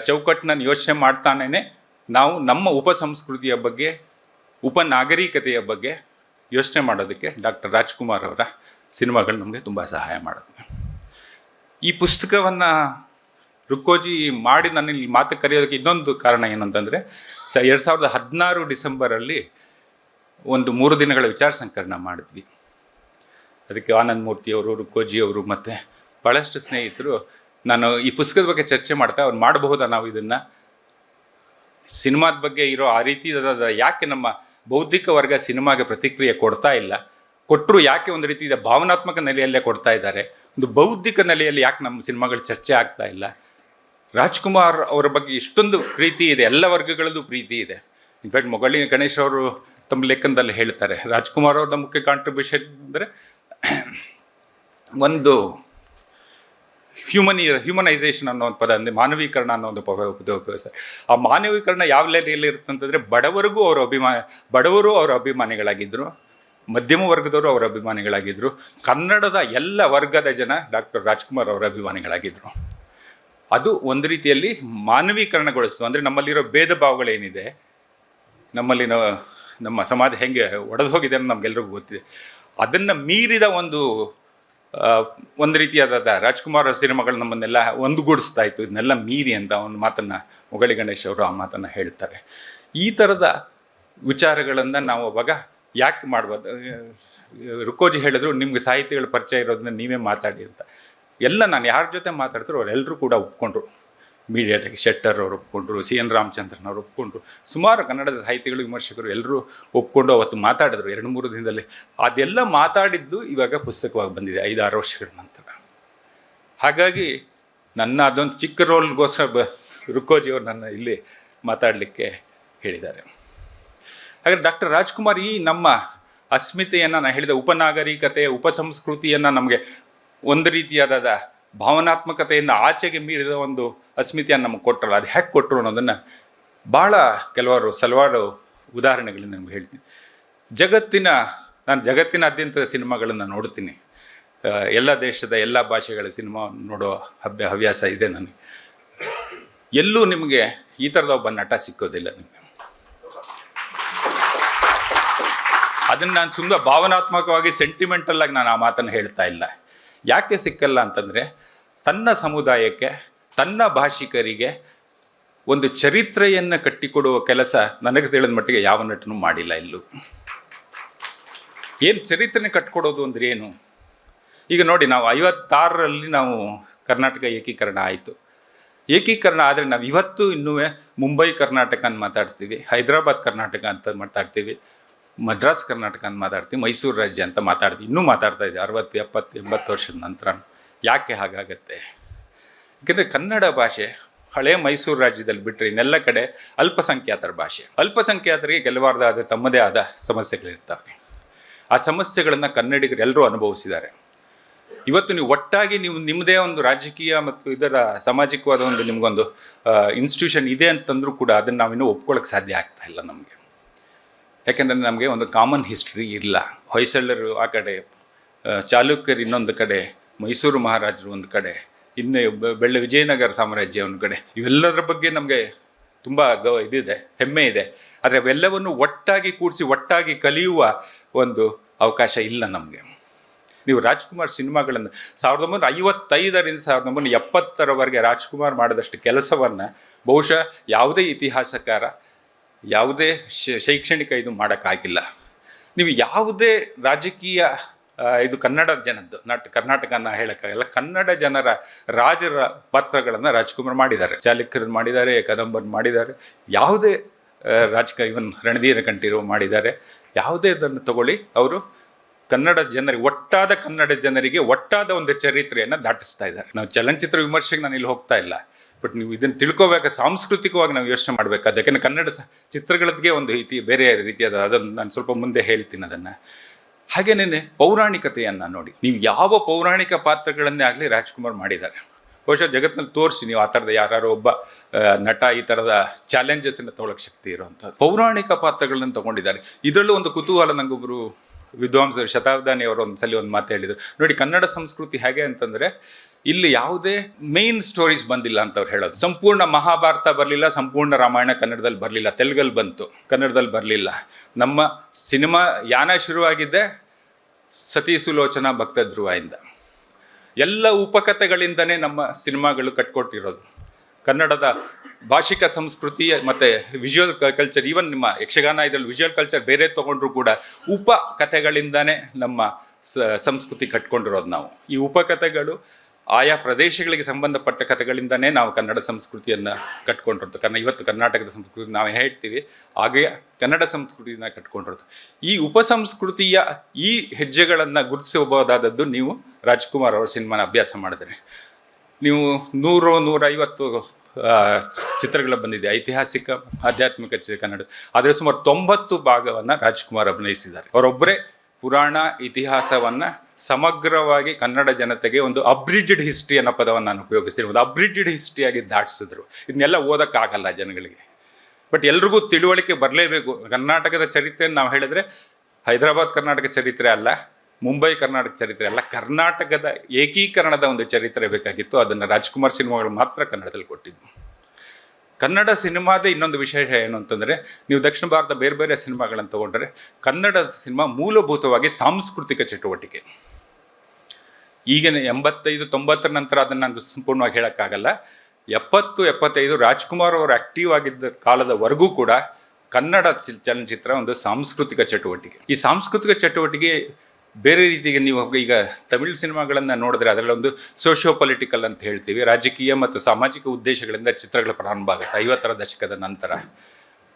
ಚೌಕಟ್ಟನ್ನ ಯೋಚನೆ ಮಾಡ್ತಾನೇ ನಾವು ನಮ್ಮ ಉಪಸಂಸ್ಕೃತಿಯ ಬಗ್ಗೆ, ಉಪನಾಗರಿಕತೆಯ ಬಗ್ಗೆ ಯೋಚನೆ ಮಾಡೋದಕ್ಕೆ ಡಾಕ್ಟರ್ ರಾಜ್ಕುಮಾರ್ ಅವರ ಸಿನಿಮಾಗಳು ನಮಗೆ ತುಂಬ ಸಹಾಯ ಮಾಡುತ್ತೆ ಈ ಪುಸ್ತಕವನ್ನು ರುಕ್ಕೋಜಿ ಮಾಡಿ ನನ್ನ ಇಲ್ಲಿ ಮಾತು ಕರೆಯೋದಕ್ಕೆ ಇನ್ನೊಂದು ಕಾರಣ ಏನಂತಂದರೆ, ಸ ಎರಡು ಸಾವಿರದ ಹದಿನಾರು ಡಿಸೆಂಬರಲ್ಲಿ ಒಂದು ಮೂರು ದಿನಗಳ ವಿಚಾರ ಸಂಕಲನ ಮಾಡಿದ್ವಿ. ಅದಕ್ಕೆ ಆನಂದ್ ಮೂರ್ತಿಯವರು ರುಕ್ಕೋಜಿಯವರು ಮತ್ತು ಭಾಳಷ್ಟು ಸ್ನೇಹಿತರು ನಾನು ಈ ಪುಸ್ತಕದ ಬಗ್ಗೆ ಚರ್ಚೆ ಮಾಡ್ತಾ ಅವ್ರು ಮಾಡಬಹುದಾ ನಾವು ಇದನ್ನು? ಸಿನಿಮಾದ ಬಗ್ಗೆ ಇರೋ ಆ ರೀತಿ ಯಾಕೆ ನಮ್ಮ ಬೌದ್ಧಿಕ ವರ್ಗ ಸಿನಿಮಾಗೆ ಪ್ರತಿಕ್ರಿಯೆ ಕೊಡ್ತಾ ಇಲ್ಲ? ಕೊಟ್ಟರು ಯಾಕೆ ಒಂದು ರೀತಿ ಭಾವನಾತ್ಮಕ ನೆಲೆಯಲ್ಲೇ ಕೊಡ್ತಾ ಇದ್ದಾರೆ? ಒಂದು ಬೌದ್ಧಿಕ ನೆಲೆಯಲ್ಲಿ ಯಾಕೆ ನಮ್ಮ ಸಿನಿಮಾಗಳು ಚರ್ಚೆ ಆಗ್ತಾ ಇಲ್ಲ? ರಾಜ್ಕುಮಾರ್ ಅವರ ಬಗ್ಗೆ ಇಷ್ಟೊಂದು ಪ್ರೀತಿ ಇದೆ, ಎಲ್ಲ ವರ್ಗಗಳಲ್ಲೂ ಪ್ರೀತಿ ಇದೆ. ಇನ್ಫ್ಯಾಕ್ಟ್ ಮೊಗಳಿ ಗಣೇಶ್ ಅವರು ತಮ್ಮ ಲೇಖನದಲ್ಲಿ ಹೇಳ್ತಾರೆ, ರಾಜ್ಕುಮಾರ್ ಅವರ ಮುಖ್ಯ ಕಾಂಟ್ರಿಬ್ಯೂಷನ್ ಅಂದರೆ ಒಂದು ಹ್ಯೂಮನಿ ಹ್ಯೂಮನೈಸೇಷನ್ ಅನ್ನೋ ಒಂದು ಪದ, ಅಂದರೆ ಮಾನವೀಕರಣ ಅನ್ನೋ ಒಂದು ಪದ ಉಪಯೋಗಿಸ್ತಾರೆ. ಆ ಮಾನವೀಕರಣ ಯಾವ ಲೆವೆಯಲ್ಲಿ ಇರುತ್ತೆ ಅಂತಂದರೆ ಬಡವರಿಗೂ ಅವರ ಅಭಿಮಾನ ಬಡವರು ಅವರ ಅಭಿಮಾನಿಗಳಾಗಿದ್ದರು ಮಧ್ಯಮ ವರ್ಗದವರು ಅವರ ಅಭಿಮಾನಿಗಳಾಗಿದ್ದರು ಕನ್ನಡದ ಎಲ್ಲ ವರ್ಗದ ಜನ ಡಾಕ್ಟರ್ ರಾಜ್ಕುಮಾರ್ ಅವರ ಅಭಿಮಾನಿಗಳಾಗಿದ್ದರು ಅದು ಒಂದು ರೀತಿಯಲ್ಲಿ ಮಾನವೀಕರಣಗೊಳಿಸ್ತು. ಅಂದರೆ ನಮ್ಮಲ್ಲಿರೋ ಭೇದ ಭಾವಗಳೇನಿದೆ ನಮ್ಮಲ್ಲಿನ, ನಮ್ಮ ಸಮಾಜ ಹೆಂಗೆ ಒಡೆದು ಹೋಗಿದೆ ಅಂತ ನಮಗೆಲ್ರಿಗೂ ಗೊತ್ತಿದೆ. ಅದನ್ನು ಮೀರಿದ ಒಂದು ಒಂದು ರೀತಿಯಾದ ರಾಜ್ಕುಮಾರ್ ಸಿನಿಮಾಗಳು ನಮ್ಮನ್ನೆಲ್ಲ ಒಂದುಗೂಡಿಸ್ತಾ ಇತ್ತು. ಇದನ್ನೆಲ್ಲ ಮೀರಿ ಅಂತ ಒಂದು ಮಾತನ್ನು ಮೊಗಳಿ ಗಣೇಶ್ ಅವರು ಆ ಮಾತನ್ನು ಹೇಳ್ತಾರೆ. ಈ ಥರದ ವಿಚಾರಗಳನ್ನು ನಾವು ಅವಾಗ ಯಾಕೆ ಮಾಡ್ಬೋದು ರುಕೋಜಿ ಹೇಳಿದ್ರು, ನಿಮ್ಗೆ ಸಾಹಿತಿಗಳ ಪರಿಚಯ ಇರೋದನ್ನ ನೀವೇ ಮಾತಾಡಿ ಅಂತ. ಎಲ್ಲ ನಾನು ಯಾರ ಜೊತೆ ಮಾತಾಡ್ತಾರೋ ಅವರೆಲ್ಲರೂ ಕೂಡ ಒಪ್ಕೊಂಡ್ರು. ಮೀಡಿಯಾದಾಗಿ ಶೆಟ್ಟರ್ ಅವರು ಒಪ್ಕೊಂಡ್ರು ಸಿ ಎನ್ ರಾಮಚಂದ್ರನ್ ಅವರು ಒಪ್ಕೊಂಡ್ರು. ಸುಮಾರು ಕನ್ನಡದ ಸಾಹಿತಿಗಳು, ವಿಮರ್ಶಕರು ಎಲ್ಲರೂ ಒಪ್ಕೊಂಡು ಅವತ್ತು ಮಾತಾಡಿದ್ರು. ಎರಡು ಮೂರು ದಿನದಲ್ಲಿ. ಅದೆಲ್ಲ ಮಾತಾಡಿದ್ದು ಇವಾಗ ಪುಸ್ತಕವಾಗಿ ಬಂದಿದೆ, ಐದಾರು ವರ್ಷಗಳ ನಂತರ. ಹಾಗಾಗಿ ನನ್ನ ಅದೊಂದು ಚಿಕ್ಕ ರೋಲ್ಗೋಸ್ಕರ ಬ, ರುಕೋಜಿ ಅವರು ನನ್ನ ಇಲ್ಲಿ ಮಾತಾಡಲಿಕ್ಕೆ ಹೇಳಿದ್ದಾರೆ. ಹಾಗೆ ಡಾಕ್ಟರ್ ರಾಜ್ಕುಮಾರ್ ಈ ನಮ್ಮ ಅಸ್ಮಿತೆಯನ್ನು ನಾನು ಹೇಳಿದ ಉಪನಾಗರಿಕತೆ ಉಪಸಂಸ್ಕೃತಿಯನ್ನು ನಮಗೆ ಒಂದು ರೀತಿಯಾದ ಭಾವನಾತ್ಮಕತೆಯಿಂದ ಆಚೆಗೆ ಮೀರಿದ ಒಂದು ಅಸ್ಮಿತೆಯನ್ನು ನಮಗೆ ಕೊಟ್ಟರಲ್ಲ, ಅದು ಹೇಗೆ ಕೊಟ್ಟರು ಅನ್ನೋದನ್ನು ಭಾಳ ಕೆಲವಾರು ಸಲವಾರು ಉದಾಹರಣೆಗಳಿಂದ ನಿಮ್ಗೆ ಹೇಳ್ತೀನಿ. ಜಗತ್ತಿನ, ನಾನು ಜಗತ್ತಿನಾದ್ಯಂತ ಸಿನಿಮಾಗಳನ್ನು ನೋಡ್ತೀನಿ. ಎಲ್ಲ ದೇಶದ ಎಲ್ಲ ಭಾಷೆಗಳ ಸಿನಿಮಾ ನೋಡೋ ಹವ್ಯ, ಹವ್ಯಾಸ ಇದೆ ನನಗೆ. ಎಲ್ಲೂ ನಿಮಗೆ ಈ ಥರದ ಒಬ್ಬ ನಟ ಸಿಕ್ಕೋದಿಲ್ಲ ನಿಮಗೆ. ಅದನ್ನು ನಾನು ಸುಮ್ಮನೆ ಭಾವನಾತ್ಮಕವಾಗಿ ಸೆಂಟಿಮೆಂಟಲ್ ಆಗಿ ನಾನು ಆ ಮಾತನ್ನು ಹೇಳ್ತಾ ಇಲ್ಲ. ಯಾಕೆ ಸಿಕ್ಕಲ್ಲ ಅಂತಂದರೆ ತನ್ನ ಸಮುದಾಯಕ್ಕೆ, ತನ್ನ ಭಾಷಿಕರಿಗೆ ಒಂದು ಚರಿತ್ರೆಯನ್ನು ಕಟ್ಟಿಕೊಡುವ ಕೆಲಸ ನನಗೆ ತಿಳಿದ ಮಟ್ಟಿಗೆ ಯಾವ ನಟನು ಮಾಡಿಲ್ಲ ಇಲ್ಲೂ. ಏನು ಚರಿತ್ರೆನ ಕಟ್ಕೊಡೋದು ಅಂದ್ರೆ ಏನು? ಈಗ ನೋಡಿ, ನಾವು ಐವತ್ತಾರರಲ್ಲಿ ನಾವು ಕರ್ನಾಟಕ ಏಕೀಕರಣ ಆಯಿತು. ಏಕೀಕರಣ ಆದರೆ ನಾವು ಇವತ್ತು ಇನ್ನೂ ಮುಂಬೈ ಕರ್ನಾಟಕ ಅಂತ ಮಾತಾಡ್ತೀವಿ, ಹೈದರಾಬಾದ್ ಕರ್ನಾಟಕ ಅಂತ ಮಾತಾಡ್ತೀವಿ ಮದ್ರಾಸ್, ಕರ್ನಾಟಕ ಅಂತ ಮಾತಾಡ್ತೀವಿ, ಮೈಸೂರು ರಾಜ್ಯ ಅಂತ ಮಾತಾಡ್ತೀವಿ, ಇನ್ನೂ ಮಾತಾಡ್ತಾ ಇದ್ದೀವಿ ಅರವತ್ತು, ಎಪ್ಪತ್ತು, ಎಂಬತ್ತು ವರ್ಷದ ನಂತರ. ಯಾಕೆ ಹಾಗಾಗತ್ತೆ? ಯಾಕೆಂದರೆ ಕನ್ನಡ ಭಾಷೆ ಹಳೆ ಮೈಸೂರು ರಾಜ್ಯದಲ್ಲಿ ಬಿಟ್ಟರೆ ಇನ್ನೆಲ್ಲ ಕಡೆ ಅಲ್ಪಸಂಖ್ಯಾತರ ಭಾಷೆ. ಅಲ್ಪಸಂಖ್ಯಾತರಿಗೆ ಕೆಲವಾರ್ದಾದ ತಮ್ಮದೇ ಆದ ಸಮಸ್ಯೆಗಳಿರ್ತವೆ. ಆ ಸಮಸ್ಯೆಗಳನ್ನು ಕನ್ನಡಿಗರು ಎಲ್ಲರೂ ಅನುಭವಿಸಿದ್ದಾರೆ. ಇವತ್ತು ನೀವು ಒಟ್ಟಾಗಿ ನೀವು ನಿಮ್ಮದೇ ಒಂದು ರಾಜಕೀಯ ಮತ್ತು ಇದರ ಸಾಮಾಜಿಕವಾದ ಒಂದು ನಿಮಗೊಂದು ಇನ್ಸ್ಟಿಟ್ಯೂಷನ್ ಇದೆ ಅಂತಂದ್ರೂ ಕೂಡ ಅದನ್ನು ನಾವಿನ್ನೂ ಒಪ್ಕೊಳ್ಳೋಕೆ ಸಾಧ್ಯ ಆಗ್ತಾ ಇಲ್ಲ ನಮಗೆ. ಯಾಕೆಂದರೆ ನಮಗೆ ಒಂದು ಕಾಮನ್ ಹಿಸ್ಟ್ರಿ ಇಲ್ಲ. ಹೊಯ್ಸಳರು ಆ ಕಡೆ ಚಾಲುಕ್ಯರು ಇನ್ನೊಂದು ಕಡೆ, ಮೈಸೂರು ಮಹಾರಾಜರು ಒಂದು ಕಡೆ, ಇನ್ನು ಬೆಳ್ಳ ವಿಜಯನಗರ ಸಾಮ್ರಾಜ್ಯ ಒಂದು ಕಡೆ. ಇವೆಲ್ಲದರ ಬಗ್ಗೆ ನಮಗೆ ತುಂಬ ಗೌ, ಇದಿದೆ, ಹೆಮ್ಮೆ ಇದೆ. ಆದರೆ ಅವೆಲ್ಲವನ್ನು ಒಟ್ಟಾಗಿ ಕೂಡಿಸಿ, ಒಟ್ಟಾಗಿ ಕಲಿಯುವ ಒಂದು ಅವಕಾಶ ಇಲ್ಲ ನಮಗೆ. ನೀವು ರಾಜ್ಕುಮಾರ್ ಸಿನಿಮಾಗಳನ್ನು, ಸಾವಿರದ ಒಂಬೈನೂರ ಐವತ್ತೈದರಿಂದ ಸಾವಿರದ ಒಂಬೈನೂರ ಎಪ್ಪತ್ತರವರೆಗೆ ರಾಜ್ಕುಮಾರ್ ಮಾಡಿದಷ್ಟು ಕೆಲಸವನ್ನು ಬಹುಶಃ ಯಾವುದೇ ಇತಿಹಾಸಕಾರ ಯಾವುದೇ ಶೈಕ್ಷಣಿಕ ಇದು ಮಾಡೋಕ್ಕಾಗಿಲ್ಲ. ನೀವು ಯಾವುದೇ ರಾಜಕೀಯ ಇದು ಕನ್ನಡ ಜನದ್ದು, ನಾಟ್ ಕರ್ನಾಟಕನ ಹೇಳೋಕ್ಕಾಗಲ್ಲ ಕನ್ನಡ ಜನರ ರಾಜರ ಪಾತ್ರಗಳನ್ನು ರಾಜ್ಕುಮಾರ್ ಮಾಡಿದ್ದಾರೆ. ಚಾಲುಕ್ಯರನ್ನು ಮಾಡಿದ್ದಾರೆ, ಕದಂಬರ್ ಮಾಡಿದ್ದಾರೆ, ಯಾವುದೇ ರಾಜಕ ಇವನ್ ರಣಧೀರ ಕಂಠೀರವ ಮಾಡಿದ್ದಾರೆ. ಯಾವುದೇ ಇದನ್ನು ತಗೊಳ್ಳಿ, ಅವರು ಕನ್ನಡ ಜನರಿಗೆ, ಒಟ್ಟಾದ ಕನ್ನಡ ಜನರಿಗೆ ಒಟ್ಟಾದ ಒಂದು ಚರಿತ್ರೆಯನ್ನು ದಾಟಿಸ್ತಾ ಇದ್ದಾರೆ. ನಾವು ಚಲನಚಿತ್ರ ವಿಮರ್ಶೆಗೆ ನಾನು ಇಲ್ಲಿ ಹೋಗ್ತಾ ಇಲ್ಲ. ಬಟ್ ನೀವು ಇದನ್ನು ತಿಳ್ಕೋಬೇಕು, ಸಾಂಸ್ಕೃತಿಕವಾಗಿ ನಾವು ಯೋಚನೆ ಮಾಡಬೇಕು. ಅದಕ್ಕೆ ಕನ್ನಡ ಚಿತ್ರಗಳದ್ಗೆ ಒಂದು ರೀತಿ, ಬೇರೆ ರೀತಿಯಾದ ಅದನ್ನು ನಾನು ಸ್ವಲ್ಪ ಮುಂದೆ ಹೇಳ್ತೀನಿ ಅದನ್ನು. ಹಾಗೇನೇ ಪೌರಾಣಿಕತೆಯನ್ನು ನೋಡಿ. ನೀವು ಯಾವ ಪೌರಾಣಿಕ ಪಾತ್ರಗಳನ್ನೇ ಆಗಲಿ ರಾಜ್ಕುಮಾರ್ ಮಾಡಿದ್ದಾರೆ. ಬಹುಶಃ ಜಗತ್ತಿನಲ್ಲಿ ತೋರಿಸಿ, ನೀವು ಆ ಥರದ ಯಾರು ಒಬ್ಬ ನಟ ಈ ಥರದ ಚಾಲೆಂಜಸ್ಸನ್ನು ತೊಗೊಳಕ್ಕೆ ಶಕ್ತಿ ಇರುವಂಥದ್ದು. ಪೌರಾಣಿಕ ಪಾತ್ರಗಳನ್ನು ತಗೊಂಡಿದ್ದಾರೆ. ಇದರಲ್ಲೂ ಒಂದು ಕುತೂಹಲ ನಂಗೊಬ್ಬರು ವಿದ್ವಾಂಸರು ಶತಾಬ್ದಾನಿ ಅವರು ಒಂದು ಸಲ ಒಂದು ಮಾತು ಹೇಳಿದರು. ನೋಡಿ, ಕನ್ನಡ ಸಂಸ್ಕೃತಿ ಹೇಗೆ ಅಂತಂದರೆ ಇಲ್ಲಿ ಯಾವುದೇ ಮೇನ್ ಸ್ಟೋರೀಸ್ ಬಂದಿಲ್ಲ ಅಂತ ಅವ್ರು ಹೇಳೋದು. ಸಂಪೂರ್ಣ ಮಹಾಭಾರತ ಬರಲಿಲ್ಲ, ಸಂಪೂರ್ಣ ರಾಮಾಯಣ ಕನ್ನಡದಲ್ಲಿ ಬರಲಿಲ್ಲ. ತೆಲುಗಲ್ಲಿ ಬಂತು, ಕನ್ನಡದಲ್ಲಿ ಬರಲಿಲ್ಲ. ನಮ್ಮ ಸಿನಿಮಾ ಯಾನ ಶುರುವಾಗಿದ್ದೆ? ಸತಿ ಸುಲೋಚನಾ ಭಕ್ತ ಧ್ರುವದಿಂದ ಎಲ್ಲ ಉಪಕಥೆಗಳಿಂದನೇ ನಮ್ಮ ಸಿನಿಮಾಗಳು ಕಟ್ಕೊಟ್ಟಿರೋದು. ಕನ್ನಡದ ಭಾಷಿಕ ಸಂಸ್ಕೃತಿ ಮತ್ತು ವಿಜುವಲ್ ಕಲ್ಚರ್ ಈವನ್ ನಿಮ್ಮ ಯಕ್ಷಗಾನ ಇದರಲ್ಲಿ ವಿಜುವಲ್ ಕಲ್ಚರ್ ಬೇರೆ ತೊಗೊಂಡ್ರು ಕೂಡ ಉಪ ಕಥೆಗಳಿಂದನೇ ನಮ್ಮ ಸಂಸ್ಕೃತಿ ಕಟ್ಕೊಂಡಿರೋದು ನಾವು. ಈ ಉಪಕಥೆಗಳು ಆಯಾ ಪ್ರದೇಶಗಳಿಗೆ ಸಂಬಂಧಪಟ್ಟ ಕಥೆಗಳಿಂದನೇ ನಾವು ಕನ್ನಡ ಸಂಸ್ಕೃತಿಯನ್ನು ಕಟ್ಕೊಂಡಿರೋದು. ಕನ್ನ ಇವತ್ತು ಕರ್ನಾಟಕದ ಸಂಸ್ಕೃತಿ ನಾವು ಹೇಳ್ತೀವಿ. ಹಾಗೆ ಕನ್ನಡ ಸಂಸ್ಕೃತಿನ ಕಟ್ಕೊಂಡಿರೋದು. ಈ ಉಪಸಂಸ್ಕೃತಿಯ ಈ ಹೆಜ್ಜೆಗಳನ್ನು ಗುರುತಿಸಬಹುದಾದದ್ದು ನೀವು ರಾಜ್ಕುಮಾರ್ ಅವರ ಸಿನಿಮಾನ ಅಭ್ಯಾಸ ಮಾಡಿದ್ರೆ. ನೀವು ನೂರು, ನೂರೈವತ್ತು ಚಿತ್ರಗಳು ಬಂದಿದೆ. ಐತಿಹಾಸಿಕ, ಆಧ್ಯಾತ್ಮಿಕ ಚಿತ್ರ ಕನ್ನಡ. ಆದರೆ ಸುಮಾರು ತೊಂಬತ್ತು ಭಾಗವನ್ನು ರಾಜ್ಕುಮಾರ್ ಅಭಿನಯಿಸಿದ್ದಾರೆ. ಅವರೊಬ್ಬರೇ ಪುರಾಣ ಇತಿಹಾಸವನ್ನು ಸಮಗ್ರವಾಗಿ ಕನ್ನಡ ಜನತೆಗೆ ಒಂದು ಅಬ್ರಿಡ್ಜಡ್ ಹಿಸ್ಟ್ರಿ ಅನ್ನೋ ಪದವನ್ನು ನಾನು ಉಪಯೋಗಿಸ್ತೀನಿ ಒಂದು ಅಬ್ರಿಡ್ಜಡ್ ಹಿಸ್ಟ್ರಿಯಾಗಿ ದಾಟಿಸಿದ್ರು. ಇದನ್ನೆಲ್ಲ ಓದೋಕ್ಕಾಗಲ್ಲ ಜನಗಳಿಗೆ. ಬಟ್ ಎಲ್ರಿಗೂ ತಿಳುವಳಿಕೆ ಬರಲೇಬೇಕು. ಕರ್ನಾಟಕದ ಚರಿತ್ರೆಯನ್ನು ನಾವು ಹೇಳಿದ್ರೆ ಹೈದರಾಬಾದ್ ಕರ್ನಾಟಕ ಚರಿತ್ರೆ ಅಲ್ಲ, ಮುಂಬೈ ಕರ್ನಾಟಕ ಚರಿತ್ರೆ ಅಲ್ಲ, ಕರ್ನಾಟಕದ ಏಕೀಕರಣದ ಒಂದು ಚರಿತ್ರೆ ಬೇಕಾಗಿತ್ತು. ಅದನ್ನು ರಾಜ್ಕುಮಾರ್ ಸಿನಿಮಾಗಳು ಮಾತ್ರ ಕನ್ನಡದಲ್ಲಿ ಕೊಟ್ಟಿದ್ದು. ಕನ್ನಡ ಸಿನಿಮಾದ ಇನ್ನೊಂದು ವಿಶೇಷ ಏನು ಅಂತಂದರೆ, ನೀವು ದಕ್ಷಿಣ ಭಾರತದ ಬೇರೆ ಬೇರೆ ಸಿನಿಮಾಗಳನ್ನು ತಗೊಂಡ್ರೆ ಕನ್ನಡದ ಸಿನಿಮಾ ಮೂಲಭೂತವಾಗಿ ಸಾಂಸ್ಕೃತಿಕ ಚಟುವಟಿಕೆ. ಈಗಿನ ಎಂಬತ್ತೈದು, ತೊಂಬತ್ತರ ನಂತರ ಅದನ್ನು ನಾನು ಸಂಪೂರ್ಣವಾಗಿ ಹೇಳೋಕ್ಕಾಗಲ್ಲ. ಎಪ್ಪತ್ತು, ಎಪ್ಪತ್ತೈದು ರಾಜ್ಕುಮಾರ್ ಅವರು ಆಕ್ಟಿವ್ ಆಗಿದ್ದ ಕಾಲದವರೆಗೂ ಕೂಡ ಕನ್ನಡ ಚಲನಚಿತ್ರ ಒಂದು ಸಾಂಸ್ಕೃತಿಕ ಚಟುವಟಿಕೆ. ಈ ಸಾಂಸ್ಕೃತಿಕ ಚಟುವಟಿಕೆ ಬೇರೆ ರೀತಿಗೆ ನೀವು ಈಗ ತಮಿಳು ಸಿನಿಮಾಗಳನ್ನು ನೋಡಿದ್ರೆ ಅದರಲ್ಲಿ ಒಂದು ಸೋಷಿಯೋ ಪೊಲಿಟಿಕಲ್ ಅಂತ ಹೇಳ್ತೀವಿ. ರಾಜಕೀಯ ಮತ್ತು ಸಾಮಾಜಿಕ ಉದ್ದೇಶಗಳಿಂದ ಚಿತ್ರಗಳು ಪ್ರಾರಂಭ ಆಗುತ್ತೆ. ಐವತ್ತರ ದಶಕದ ನಂತರ.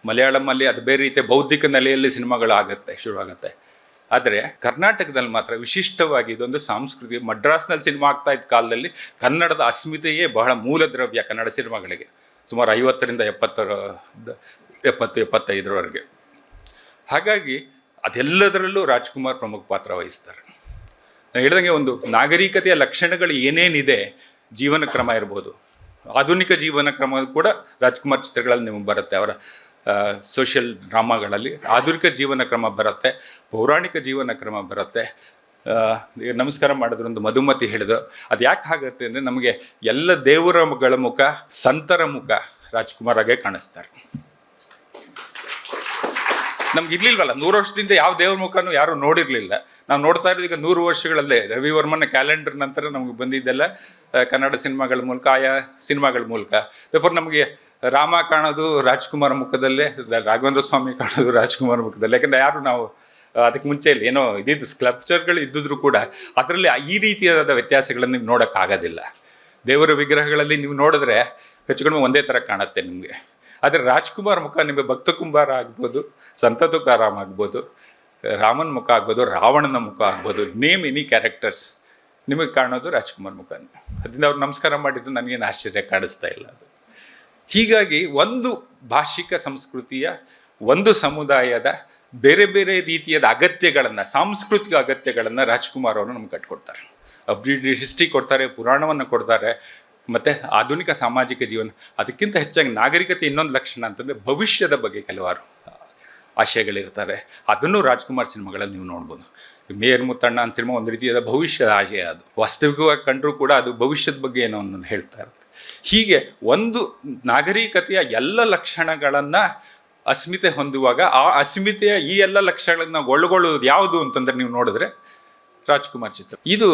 ಮಲಯಾಳಮಲ್ಲಿ ಅದು ಬೇರೆ ರೀತಿಯ ಬೌದ್ಧಿಕ ನೆಲೆಯಲ್ಲಿ ಸಿನಿಮಾಗಳು ಆಗುತ್ತೆ ಶುರುವಾಗುತ್ತೆ. ಆದರೆ ಕರ್ನಾಟಕದಲ್ಲಿ ಮಾತ್ರ ವಿಶಿಷ್ಟವಾಗಿ ಇದೊಂದು ಸಾಂಸ್ಕೃತಿಕ, ಮಡ್ರಾಸ್ನಲ್ಲಿ ಸಿನಿಮಾ ಆಗ್ತಾ ಇದ್ದ ಕಾಲದಲ್ಲಿ ಕನ್ನಡದ ಅಸ್ಮಿತೆಯೇ ಬಹಳ ಮೂಲ ದ್ರವ್ಯ ಕನ್ನಡ ಸಿನಿಮಾಗಳಿಗೆ. ಸುಮಾರು ಐವತ್ತರಿಂದ ಎಪ್ಪತ್ತರ, ಎಪ್ಪತ್ತು, ಎಪ್ಪತ್ತೈದರವರೆಗೆ. ಹಾಗಾಗಿ ಅದೆಲ್ಲದರಲ್ಲೂ ರಾಜ್ಕುಮಾರ್ ಪ್ರಮುಖ ಪಾತ್ರ ವಹಿಸ್ತಾರೆ. ನಾನು ಹೇಳ್ದಂಗೆ ಒಂದು ನಾಗರಿಕತೆಯ ಲಕ್ಷಣಗಳು ಏನೇನಿದೆ ಜೀವನ ಕ್ರಮ ಇರ್ಬೋದು. ಆಧುನಿಕ ಜೀವನ ಕ್ರಮ ಕೂಡ ರಾಜ್ಕುಮಾರ್ ಚಿತ್ರಗಳಲ್ಲಿ ನಿಮಗೆ ಬರುತ್ತೆ. ಅವರ ಸೋಷಿಯಲ್ ಡ್ರಾಮಾಗಳಲ್ಲಿ ಆಧುನಿಕ ಜೀವನ ಕ್ರಮ ಬರುತ್ತೆ, ಪೌರಾಣಿಕ ಜೀವನ ಕ್ರಮ ಬರುತ್ತೆ. ನಮಸ್ಕಾರ ಮಾಡಿದ್ರು ಒಂದು ಮಧುಮತಿ ಹೇಳಿದು ಅದು ಯಾಕೆ ಆಗುತ್ತೆ ಅಂದರೆ ನಮಗೆ ಎಲ್ಲ ದೇವರಗಳ ಮುಖ ಸಂತರ ಮುಖ ರಾಜ್ಕುಮಾರ್ ಆಗೇ ಕಾಣಿಸ್ತಾರೆ. ನಮ್ಗೆ ಇರ್ಲಿಲ್ವಲ್ಲ, ನೂರು ವರ್ಷದಿಂದ ಯಾವ ದೇವ್ರ ಮುಖನೂ ಯಾರು ನೋಡಿರ್ಲಿಲ್ಲ. ನಾವು ನೋಡ್ತಾ ಇರೋದು ಈಗ ನೂರು ವರ್ಷಗಳಲ್ಲೇ, ರವಿವರ್ಮನ ಕ್ಯಾಲೆಂಡರ್ ನಂತರ ನಮಗೆ ಬಂದಿದ್ದೆಲ್ಲ ಕನ್ನಡ ಸಿನಿಮಾಗಳ ಮೂಲಕ, ಆಯಾ ಸಿನಿಮಾಗಳ ಮೂಲಕ. ಫೋರ್ ನಮಗೆ ರಾಮ ಕಾಣೋದು ರಾಜ್ಕುಮಾರ್ ಮುಖದಲ್ಲೇ ರಾಘವೇಂದ್ರ ಸ್ವಾಮಿ ಕಾಣೋದು ರಾಜ್ಕುಮಾರ್ ಮುಖದಲ್ಲಿ. ಯಾಕಂದ್ರೆ ಯಾರು ನಾವು, ಅದಕ್ಕೆ ಮುಂಚೆ ಇಲ್ಲಿ, ಏನೋ ಇದಿದ್ದು ಸ್ಕ್ಲಪ್ಚರ್ಗಳು ಇದ್ದಿದ್ರು ಕೂಡ ಅದರಲ್ಲಿ ಈ ರೀತಿಯಾದ ವ್ಯತ್ಯಾಸಗಳನ್ನು ನೀವು ನೋಡೋಕ್ಕಾಗೋದಿಲ್ಲ. ದೇವರ ವಿಗ್ರಹಗಳಲ್ಲಿ ನೀವು ನೋಡಿದ್ರೆ ಹೆಚ್ಚು ಕಡಿಮೆ ಒಂದೇ ಥರ ಕಾಣುತ್ತೆ ನಿಮಗೆ. ಆದರೆ ರಾಜ್ಕುಮಾರ್ ಮುಖ ನಿಮಗೆ ಭಕ್ತ ಕುಂಬಾರ ಆಗ್ಬೋದು, ಸಂತ ತುಕಾರಾಮ್ ಆಗ್ಬೋದು, ರಾಮನ ಮುಖ ಆಗ್ಬೋದು, ರಾವಣನ ಮುಖ ಆಗ್ಬೋದು, ನೇಮ್ ಎನಿ ಕ್ಯಾರೆಕ್ಟರ್ಸ್ ನಿಮಗೆ ಕಾಣೋದು ರಾಜ್ಕುಮಾರ್ ಮುಖ. ಅದರಿಂದ ಅವ್ರು ನಮಸ್ಕಾರ ಮಾಡಿದ್ದು ನನಗೇನು ಆಶ್ಚರ್ಯ ಕಾಣಿಸ್ತಾ ಇಲ್ಲ ಅದು. ಹೀಗಾಗಿ ಒಂದು ಭಾಷಿಕ ಸಂಸ್ಕೃತಿಯ, ಒಂದು ಸಮುದಾಯದ ಬೇರೆ ಬೇರೆ ರೀತಿಯಾದ ಅಗತ್ಯಗಳನ್ನು, ಸಾಂಸ್ಕೃತಿಕ ಅಗತ್ಯಗಳನ್ನು ರಾಜ್ಕುಮಾರ್ ಅವರು ನಮ್ಗೆ ಕಟ್ಕೊಡ್ತಾರೆ. ಅಪ್ಡೇಟ್ ಹಿಸ್ಟ್ರಿ ಕೊಡ್ತಾರೆ, ಪುರಾಣವನ್ನು ಕೊಡ್ತಾರೆ, ಮತ್ತು ಆಧುನಿಕ ಸಾಮಾಜಿಕ ಜೀವನ, ಅದಕ್ಕಿಂತ ಹೆಚ್ಚಾಗಿ ನಾಗರಿಕತೆ ಇನ್ನೊಂದು ಲಕ್ಷಣ ಅಂತಂದರೆ ಭವಿಷ್ಯದ ಬಗ್ಗೆ ಕೆಲವಾರು ಆಶಯಗಳಿರ್ತವೆ. ಅದನ್ನು ರಾಜ್ಕುಮಾರ್ ಸಿನಿಮಾಗಳಲ್ಲಿ ನೀವು ನೋಡ್ಬೋದು. ಮೇಯರ್ ಮುತ್ತಣ್ಣ ಅಂತ ಸಿನಿಮಾ ಒಂದು ರೀತಿಯಾದ ಭವಿಷ್ಯದ ಆಶಯ ಅದು. ವಾಸ್ತವಿಕವಾಗಿ ಕಂಡರೂ ಕೂಡ ಅದು ಭವಿಷ್ಯದ ಬಗ್ಗೆ ಏನೋ ಒಂದು ಹೇಳ್ತಾ ಇರುತ್ತೆ. ಹೀಗೆ ಒಂದು ನಾಗರಿಕತೆಯ ಎಲ್ಲ ಲಕ್ಷಣಗಳನ್ನು ಅಸ್ಮಿತೆ ಹೊಂದುವಾಗ ಆ ಅಸ್ಮಿತೆಯ ಈ ಎಲ್ಲ ಲಕ್ಷಣಗಳನ್ನ ಒಳಗೊಳ್ಳುವುದು ಯಾವುದು ಅಂತಂದ್ರೆ ನೀವು ನೋಡಿದ್ರೆ ರಾಜ್ಕುಮಾರ್ ಚಿತ್ರ. ಇದು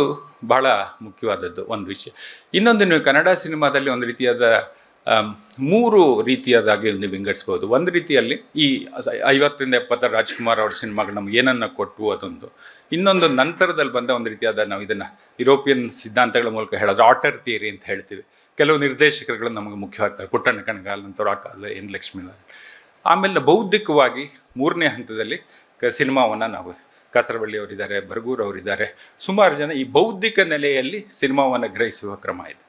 ಬಹಳ ಮುಖ್ಯವಾದದ್ದು ಒಂದು ವಿಷಯ. ಇನ್ನೊಂದು ನೀವು ಕನ್ನಡ ಸಿನಿಮಾದಲ್ಲಿ ಒಂದು ರೀತಿಯಾದ ಮೂರು ರೀತಿಯಾದಾಗಿ ನೀವು ವಿಂಗಡಿಸ್ಬೋದು. ಒಂದು ರೀತಿಯಲ್ಲಿ ಈ ಐವತ್ತರಿಂದ ಎಪ್ಪತ್ತರ ರಾಜ್ಕುಮಾರ್ ಅವ್ರ ಸಿನಿಮಾಗಳು ನಮ್ಗೆ ಏನನ್ನ ಕೊಟ್ಟು ಅದೊಂದು. ಇನ್ನೊಂದು ನಂತರದಲ್ಲಿ ಬಂದ ಒಂದು ರೀತಿಯಾದ ನಾವು ಇದನ್ನು ಯುರೋಪಿಯನ್ ಸಿದ್ಧಾಂತಗಳ ಮೂಲಕ ಹೇಳೋದು ಆಟರ್ ಥಿಯರಿ ಅಂತ ಹೇಳ್ತೀವಿ. ಕೆಲವು ನಿರ್ದೇಶಕರುಗಳು ನಮಗೆ ಮುಖ್ಯವಾಗ್ತಾರೆ. ಪುಟ್ಟಣ್ಣ ಕಣಗಾಲ್, ನಂತರ ಕಾಲ ಎನ್ ಆಮೇಲೆ ಬೌದ್ಧಿಕವಾಗಿ ಮೂರನೇ ಹಂತದಲ್ಲಿ ಕ ಸಿನಿಮಾವನ್ನು ನಾವು ಕಾಸರವಳ್ಳಿ ಅವರಿದ್ದಾರೆ ಸುಮಾರು ಜನ ಈ ಬೌದ್ಧಿಕ ನೆಲೆಯಲ್ಲಿ ಸಿನಿಮಾವನ್ನು ಗ್ರಹಿಸುವ ಕ್ರಮ ಇದೆ.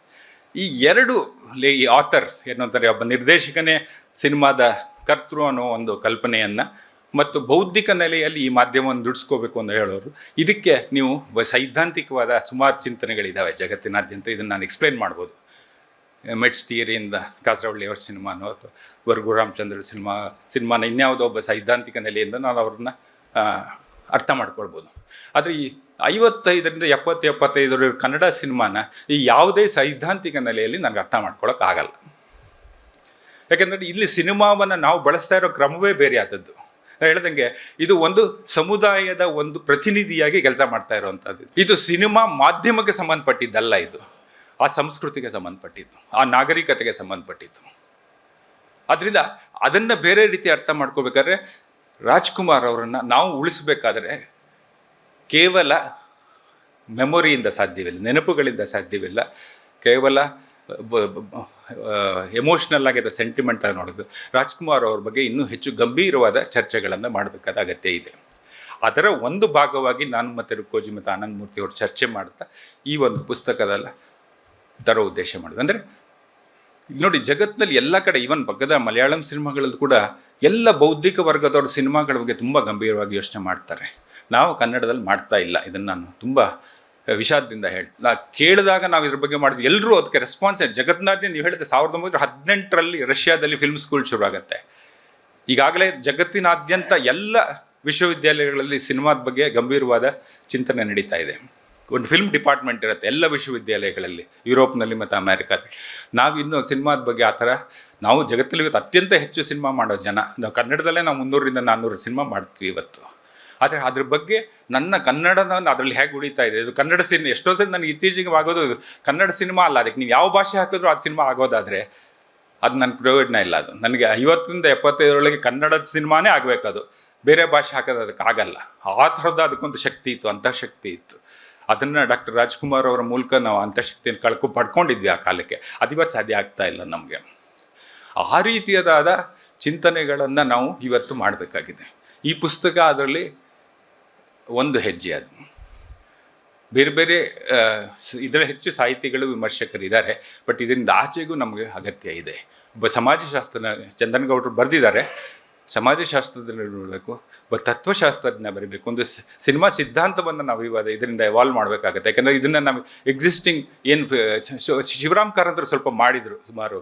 ಈ ಎರಡು ಲೇ, ಈ ಆಥರ್ಸ್ ಏನಂತಾರೆ, ಒಬ್ಬ ನಿರ್ದೇಶಕನೇ ಸಿನಿಮಾದ ಕರ್ತೃ ಅನ್ನೋ ಒಂದು ಕಲ್ಪನೆಯನ್ನು ಮತ್ತು ಬೌದ್ಧಿಕ ನೆಲೆಯಲ್ಲಿ ಈ ಮಾಧ್ಯಮವನ್ನು ದುಡಿಸ್ಕೋಬೇಕು ಅಂತ ಹೇಳೋರು. ಇದಕ್ಕೆ ನೀವು ಸೈದ್ಧಾಂತಿಕವಾದ ಸುಮಾರು ಚಿಂತನೆಗಳಿದ್ದಾವೆ ಜಗತ್ತಿನಾದ್ಯಂತ. ಇದನ್ನು ನಾನು ಎಕ್ಸ್ಪ್ಲೇನ್ ಮಾಡ್ಬೋದು. ಮೆಟ್ಸ್ ಥಿಯರಿಯಿಂದ ಕಾಸರವಳ್ಳಿ ಅವರ ಸಿನಿಮಾನೋ ಅಥವಾ ವರ್ಗು ರಾಮಚಂದ್ರ ಸಿನಿಮಾ ಸಿನಿಮಾನ ಇನ್ಯಾವುದೋ ಒಬ್ಬ ಸೈದ್ಧಾಂತಿಕ ನೆಲೆಯಿಂದ ನಾನು ಅವ್ರನ್ನ ಅರ್ಥ ಮಾಡ್ಕೊಳ್ಬೋದು. ಆದರೆ ಈ ಐವತ್ತೈದರಿಂದ ಎಪ್ಪತ್ತು ಎಪ್ಪತ್ತೈದರ ಕನ್ನಡ ಸಿನಿಮಾನ ಈ ಯಾವುದೇ ಸೈದ್ಧಾಂತಿಕ ನೆಲೆಯಲ್ಲಿ ನನಗೆ ಅರ್ಥ ಮಾಡ್ಕೊಳಕ್ಕೆ ಆಗಲ್ಲ. ಯಾಕೆಂದರೆ ಇಲ್ಲಿ ಸಿನಿಮಾವನ್ನು ನಾವು ಬಳಸ್ತಾ ಇರೋ ಕ್ರಮವೇ ಬೇರೆ ಆದದ್ದು. ಹೇಳ್ದಂಗೆ ಇದು ಒಂದು ಸಮುದಾಯದ ಒಂದು ಪ್ರತಿನಿಧಿಯಾಗಿ ಕೆಲಸ ಮಾಡ್ತಾ ಇರುವಂಥದ್ದು. ಇದು ಸಿನಿಮಾ ಮಾಧ್ಯಮಕ್ಕೆ ಸಂಬಂಧಪಟ್ಟಿದ್ದಲ್ಲ ಇದು. ಆ ಸಂಸ್ಕೃತಿಗೆ ಸಂಬಂಧಪಟ್ಟಿದ್ದು, ಆ ನಾಗರಿಕತೆಗೆ ಸಂಬಂಧಪಟ್ಟಿದ್ದು. ಅದರಿಂದ ಅದನ್ನು ಬೇರೆ ರೀತಿ ಅರ್ಥ ಮಾಡ್ಕೋಬೇಕಾದ್ರೆ ರಾಜ್ಕುಮಾರ್ ಅವರನ್ನು ನಾವು ಉಳಿಸಬೇಕಾದ್ರೆ ಕೇವಲ ಮೆಮೊರಿಯಿಂದ ಸಾಧ್ಯವಿಲ್ಲ, ನೆನಪುಗಳಿಂದ ಸಾಧ್ಯವಿಲ್ಲ. ಕೇವಲ ಎಮೋಷ್ನಲ್ ಆಗಿದ್ದ ಸೆಂಟಿಮೆಂಟ್ ನೋಡೋದು. ರಾಜ್ಕುಮಾರ್ ಅವ್ರ ಬಗ್ಗೆ ಇನ್ನೂ ಹೆಚ್ಚು ಗಂಭೀರವಾದ ಚರ್ಚೆಗಳನ್ನು ಮಾಡಬೇಕಾದ ಅಗತ್ಯ ಇದೆ. ಅದರ ಒಂದು ಭಾಗವಾಗಿ ನಾನು ಮತ್ತು ರುಕೋಜಿ ಮತ್ತು ಆನಂದ್ ಮೂರ್ತಿ ಅವರು ಚರ್ಚೆ ಮಾಡ್ತಾ ಈ ಒಂದು ಪುಸ್ತಕದಲ್ಲ ತರೋ ಉದ್ದೇಶ ಮಾಡೋದು. ಅಂದರೆ ನೋಡಿ ಜಗತ್ತಿನಲ್ಲಿ ಎಲ್ಲ ಕಡೆ ಈವನ್ ಬಗ್ಗದ ಮಲಯಾಳಂ ಸಿನಿಮಾಗಳಲ್ಲೂ ಕೂಡ ಎಲ್ಲ ಬೌದ್ಧಿಕ ವರ್ಗದವ್ರ ಸಿನಿಮಾಗಳ ಬಗ್ಗೆ ತುಂಬ ಗಂಭೀರವಾಗಿ ಯೋಚನೆ ಮಾಡ್ತಾರೆ. ನಾವು ಕನ್ನಡದಲ್ಲಿ ಮಾಡ್ತಾ ಇಲ್ಲ. ಇದನ್ನು ನಾನು ತುಂಬ ವಿಷಾದದಿಂದ ಹೇಳಿ ನಾ ಕೇಳಿದಾಗ ನಾವು ಇದ್ರ ಬಗ್ಗೆ ಮಾಡಿದ್ವಿ. ಎಲ್ಲರೂ ಅದಕ್ಕೆ ರೆಸ್ಪಾನ್ಸ್ ಜಗತ್ನಾದ್ಯ ನೀವು ಹೇಳಿದ್ರೆ ಸಾವಿರದ ಒಂಬೈನೂರ ಹದಿನೆಂಟರಲ್ಲಿ ರಷ್ಯಾದಲ್ಲಿ ಫಿಲ್ಮ್ ಸ್ಕೂಲ್ ಶುರು ಆಗುತ್ತೆ ಈಗಾಗಲೇ ಜಗತ್ತಿನಾದ್ಯಂತ ಎಲ್ಲ ವಿಶ್ವವಿದ್ಯಾಲಯಗಳಲ್ಲಿ ಸಿನಿಮಾದ ಬಗ್ಗೆ ಗಂಭೀರವಾದ ಚಿಂತನೆ ನಡೀತಾ ಇದೆ. ಒಂದು ಫಿಲ್ಮ್ ಡಿಪಾರ್ಟ್ಮೆಂಟ್ ಇರುತ್ತೆ, ಎಲ್ಲ ವಿಶ್ವವಿದ್ಯಾಲಯಗಳಲ್ಲಿ, ಯುರೋಪ್ನಲ್ಲಿ ಮತ್ತು ಅಮೇರಿಕಾದಲ್ಲಿ. ನಾವು ಇನ್ನೂ ಸಿನಿಮಾದ ಬಗ್ಗೆ ಆ ಥರ, ನಾವು ಜಗತ್ತಲ್ಲಿ ಇವತ್ತು ಅತ್ಯಂತ ಹೆಚ್ಚು ಸಿನಿಮಾ ಮಾಡೋ ಜನ, ನಾವು ಕನ್ನಡದಲ್ಲೇ ನಾವು ಮುನ್ನೂರರಿಂದ ನಾನ್ನೂರು ಸಿನಿಮಾ ಮಾಡ್ತೀವಿ ಇವತ್ತು. ಆದರೆ ಅದ್ರ ಬಗ್ಗೆ ನನ್ನ ಕನ್ನಡನ ಅದರಲ್ಲಿ ಹೇಗೆ ಉಳಿತಾ ಇದೆ, ಇದು ಕನ್ನಡ ಸಿನಿಮಾ, ಎಷ್ಟೋ ಸಲ ನನಗೆ ಇತ್ತೀಚೆಗೆ ಆಗೋದು ಕನ್ನಡ ಸಿನಿಮಾ ಅಲ್ಲ, ಅದಕ್ಕೆ ನೀವು ಯಾವ ಭಾಷೆ ಹಾಕಿದ್ರು ಅದು ಸಿನಿಮಾ ಆಗೋದಾದರೆ, ಅದು ನನ್ನ ಪ್ರಯೋಜನ ಇಲ್ಲ ಅದು. ನನಗೆ ಐವತ್ತರಿಂದ ಎಪ್ಪತ್ತೈದರೊಳಗೆ ಕನ್ನಡದ ಸಿನಿಮಾನೇ ಆಗಬೇಕು ಅದು. ಬೇರೆ ಭಾಷೆ ಹಾಕೋದು ಅದಕ್ಕೆ ಆಗಲ್ಲ. ಆ ಥರದ ಅದಕ್ಕೊಂದು ಶಕ್ತಿ ಇತ್ತು ಅಂತಃಶಕ್ತಿ ಇತ್ತು. ಅದನ್ನು ಡಾಕ್ಟರ್ ರಾಜ್ಕುಮಾರ್ ಅವರ ಮೂಲಕ ನಾವು ಅಂತಃಶಕ್ತಿಯನ್ನು ಕಳ್ಕೊ ಪಡ್ಕೊಂಡಿದ್ವಿ ಆ ಕಾಲಕ್ಕೆ. ಅದು ಇವತ್ತು ಸಾಧ್ಯ ಆಗ್ತಾ ಇಲ್ಲ ನಮಗೆ. ಆ ರೀತಿಯದಾದ ಚಿಂತನೆಗಳನ್ನು ನಾವು ಇವತ್ತು ಮಾಡಬೇಕಾಗಿದೆ. ಈ ಪುಸ್ತಕ ಅದರಲ್ಲಿ ಒಂದು ಹೆಜ್ಜೆ ಅದು. ಬೇರೆ ಬೇರೆ ಇದರ ಹೆಚ್ಚು ಸಾಹಿತಿಗಳು ವಿಮರ್ಶಕರಿದ್ದಾರೆ ಬಟ್ ಇದರಿಂದ ಆಚೆಗೂ ನಮಗೆ ಅಗತ್ಯ ಇದೆ. ಒಬ್ಬ ಸಮಾಜಶಾಸ್ತ್ರನ ಚಂದನಗೌಡರು ಬರೆದಿದ್ದಾರೆ. ಸಮಾಜಶಾಸ್ತ್ರದಲ್ಲಿ ನೋಡಬೇಕು ಬ ತತ್ವಶಾಸ್ತ್ರಜ್ಞ ಬರೀಬೇಕು, ಒಂದು ಸಿನಿಮಾ ಸಿದ್ಧಾಂತವನ್ನು ನಾವು ಇವಾಗ ಇದರಿಂದ ಎವಾಲ್ವ್ ಮಾಡಬೇಕಾಗತ್ತೆ. ಯಾಕಂದರೆ ಇದನ್ನು ನಾವು ಎಕ್ಸಿಸ್ಟಿಂಗ್ ಏನು ಶಿವರಾಮ್ ಕಾರಂತರು ಸ್ವಲ್ಪ ಮಾಡಿದರು. ಸುಮಾರು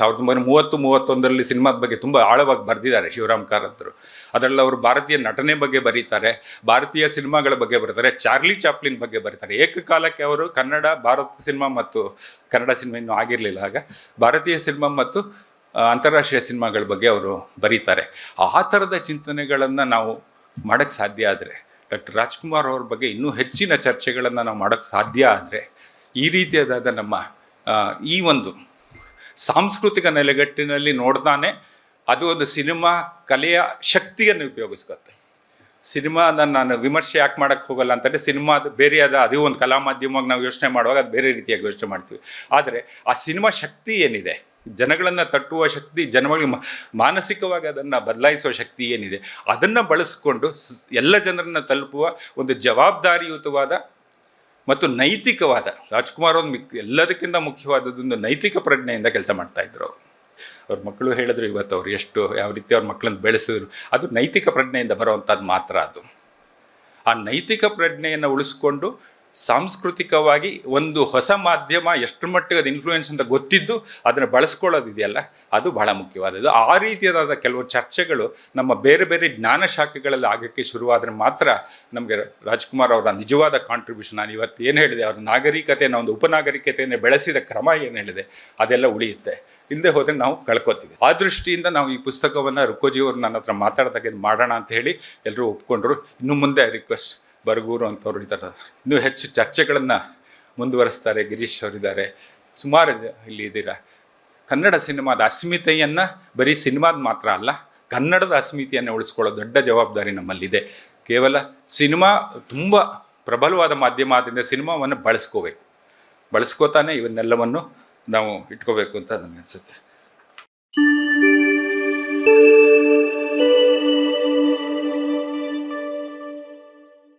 ಸಾವಿರದ ಒಂಬೈನೂರ ಮೂವತ್ತು, ಮೂವತ್ತೊಂದರಲ್ಲಿ ಸಿನಿಮಾದ ಬಗ್ಗೆ ತುಂಬ ಆಳವಾಗಿ ಬರೆದಿದ್ದಾರೆ ಶಿವರಾಮ್ ಕಾರಂತರು. ಅದರಲ್ಲಿ ಅವರು ಭಾರತೀಯ ನಟನೆ ಬಗ್ಗೆ ಬರೀತಾರೆ, ಭಾರತೀಯ ಸಿನಿಮಾಗಳ ಬಗ್ಗೆ ಬರೀತಾರೆ, ಚಾರ್ಲಿ ಚಾಪ್ಲಿನ್ ಬಗ್ಗೆ ಬರೀತಾರೆ. ಏಕಕಾಲಕ್ಕೆ ಅವರು ಕನ್ನಡ, ಭಾರತ ಸಿನಿಮಾ ಮತ್ತು ಕನ್ನಡ ಸಿನಿಮಾ ಇನ್ನೂ ಆಗಿರಲಿಲ್ಲ ಆಗ, ಭಾರತೀಯ ಸಿನಿಮಾ ಮತ್ತು ಅಂತಾರಾಷ್ಟ್ರೀಯ ಸಿನಿಮಾಗಳ ಬಗ್ಗೆ ಅವರು ಬರೀತಾರೆ. ಆ ಥರದ ಚಿಂತನೆಗಳನ್ನು ನಾವು ಮಾಡೋಕ್ಕೆ ಸಾಧ್ಯ ಆದರೆ, ಡಾಕ್ಟರ್ ರಾಜ್ಕುಮಾರ್ ಅವ್ರ ಬಗ್ಗೆ ಇನ್ನೂ ಹೆಚ್ಚಿನ ಚರ್ಚೆಗಳನ್ನು ನಾವು ಮಾಡೋಕ್ಕೆ ಸಾಧ್ಯ ಆದರೆ, ಈ ರೀತಿಯಾದ ನಮ್ಮ ಈ ಒಂದು ಸಾಂಸ್ಕೃತಿಕ ನೆಲೆಗಟ್ಟಿನಲ್ಲಿ ನೋಡ್ತಾನೆ ಅದು ಒಂದು ಸಿನಿಮಾ ಕಲೆಯ ಶಕ್ತಿಯನ್ನು ಉಪಯೋಗಿಸ್ಕೊತ್ತೆ. ಸಿನಿಮಾನ ನಾನು ವಿಮರ್ಶೆ ಯಾಕೆ ಮಾಡೋಕ್ಕೆ ಹೋಗಲ್ಲ ಅಂತಂದರೆ, ಸಿನಿಮಾ ಬೇರೆಯಾದ ಅದು ಒಂದು ಕಲಾ ಮಾಧ್ಯಮವಾಗಿ ನಾವು ಯೋಚನೆ ಮಾಡುವಾಗ ಅದು ಬೇರೆ ರೀತಿಯಾಗಿ ಯೋಚನೆ ಮಾಡ್ತೀವಿ. ಆದರೆ ಆ ಸಿನಿಮಾ ಶಕ್ತಿ ಏನಿದೆ? ಜನಗಳನ್ನು ತಟ್ಟುವ ಶಕ್ತಿ, ಜನಗಳಿಗೆ ಮಾನಸಿಕವಾಗಿ ಅದನ್ನು ಬದಲಾಯಿಸುವ ಶಕ್ತಿ ಏನಿದೆ, ಅದನ್ನು ಬಳಸಿಕೊಂಡು ಎಲ್ಲ ಜನರನ್ನು ತಲುಪುವ ಒಂದು ಜವಾಬ್ದಾರಿಯುತವಾದ ಮತ್ತು ನೈತಿಕವಾದ, ರಾಜ್ಕುಮಾರ್ ಒಂದು ಎಲ್ಲದಕ್ಕಿಂತ ಮುಖ್ಯವಾದದ್ದೊಂದು ನೈತಿಕ ಪ್ರಜ್ಞೆಯಿಂದ ಕೆಲಸ ಮಾಡ್ತಾ ಇದ್ರು ಅವರು. ಅವ್ರ ಮಕ್ಕಳು ಹೇಳಿದ್ರು ಇವತ್ತು ಅವ್ರು ಎಷ್ಟು ಯಾವ ರೀತಿ ಅವ್ರ ಮಕ್ಕಳನ್ನು ಬೆಳೆಸಿದ್ರು, ಅದು ನೈತಿಕ ಪ್ರಜ್ಞೆಯಿಂದ ಬರುವಂಥದ್ದು ಮಾತ್ರ ಅದು. ಆ ನೈತಿಕ ಪ್ರಜ್ಞೆಯನ್ನು ಉಳಿಸ್ಕೊಂಡು ಸಾಂಸ್ಕೃತಿಕವಾಗಿ ಒಂದು ಹೊಸ ಮಾಧ್ಯಮ ಎಷ್ಟು ಮಟ್ಟಿಗೆ ಅದು ಇನ್ಫ್ಲೂಯೆನ್ಸ್ ಅಂತ ಗೊತ್ತಿದ್ದು ಅದನ್ನು ಬಳಸ್ಕೊಳ್ಳೋದಿದೆಯಲ್ಲ, ಅದು ಬಹಳ ಮುಖ್ಯವಾದದ್ದು. ಆ ರೀತಿಯಾದ ಕೆಲವು ಚರ್ಚೆಗಳು ನಮ್ಮ ಬೇರೆ ಬೇರೆ ಜ್ಞಾನ ಶಾಖೆಗಳಲ್ಲಿ ಆಗಕ್ಕೆ ಶುರುವಾದರೆ ಮಾತ್ರ ನಮಗೆ ರಾಜ್ಕುಮಾರ್ ಅವರ ನಿಜವಾದ ಕಾಂಟ್ರಿಬ್ಯೂಷನ್ ನಾನು ಇವತ್ತು ಏನು ಹೇಳಿದೆ, ಅವರ ನಾಗರಿಕತೆಯನ್ನು, ಒಂದು ಉಪನಾಗರಿಕತೆಯನ್ನು ಬೆಳೆಸಿದ ಕ್ರಮ ಏನು ಹೇಳಿದೆ, ಅದೆಲ್ಲ ಉಳಿಯುತ್ತೆ. ಇಲ್ಲದೆ ಹೋದರೆ ನಾವು ಕಳ್ಕೊತೀವಿ. ಆ ದೃಷ್ಟಿಯಿಂದ ನಾವು ಈ ಪುಸ್ತಕವನ್ನು ರುಕೋಜಿಯವರು ನನ್ನ ಹತ್ರ ಮಾತಾಡ್ದಾಗ ಮಾಡೋಣ ಅಂತ ಹೇಳಿ ಎಲ್ಲರೂ ಒಪ್ಕೊಂಡ್ರು. ಇನ್ನು ಮುಂದೆ ರಿಕ್ವೆಸ್ಟ್ ಬರಗೂರು ಅಂತವ್ರು ಇದ್ದಾರೆ. ಇನ್ನೂ ಹೆಚ್ಚು ಚರ್ಚೆಗಳನ್ನು ಮುಂದುವರಿಸ್ತಾರೆ. ಗಿರೀಶ್ ಅವರಿದ್ದಾರೆ. ಸುಮಾರು ಇಲ್ಲಿ ಇದ್ದೀರಾ? ಕನ್ನಡ ಸಿನಿಮಾದ ಅಸ್ಮಿತೆಯನ್ನು ಬರೀ ಸಿನಿಮಾದ ಮಾತ್ರ ಅಲ್ಲ, ಕನ್ನಡದ ಅಸ್ಮಿತೆಯನ್ನು ಉಳಿಸ್ಕೊಳ್ಳೋ ದೊಡ್ಡ ಜವಾಬ್ದಾರಿ ನಮ್ಮಲ್ಲಿದೆ. ಕೇವಲ ಸಿನಿಮಾ ತುಂಬ ಪ್ರಬಲವಾದ ಮಾಧ್ಯಮ ಆದ್ದರಿಂದ ಸಿನಿಮಾವನ್ನು ಬಳಸ್ಕೋಬೇಕು. ಬಳಸ್ಕೋತಾನೆ ಇವನ್ನೆಲ್ಲವನ್ನು ನಾವು ಇಟ್ಕೋಬೇಕು ಅಂತ ನನಗೆ ಅನಿಸುತ್ತೆ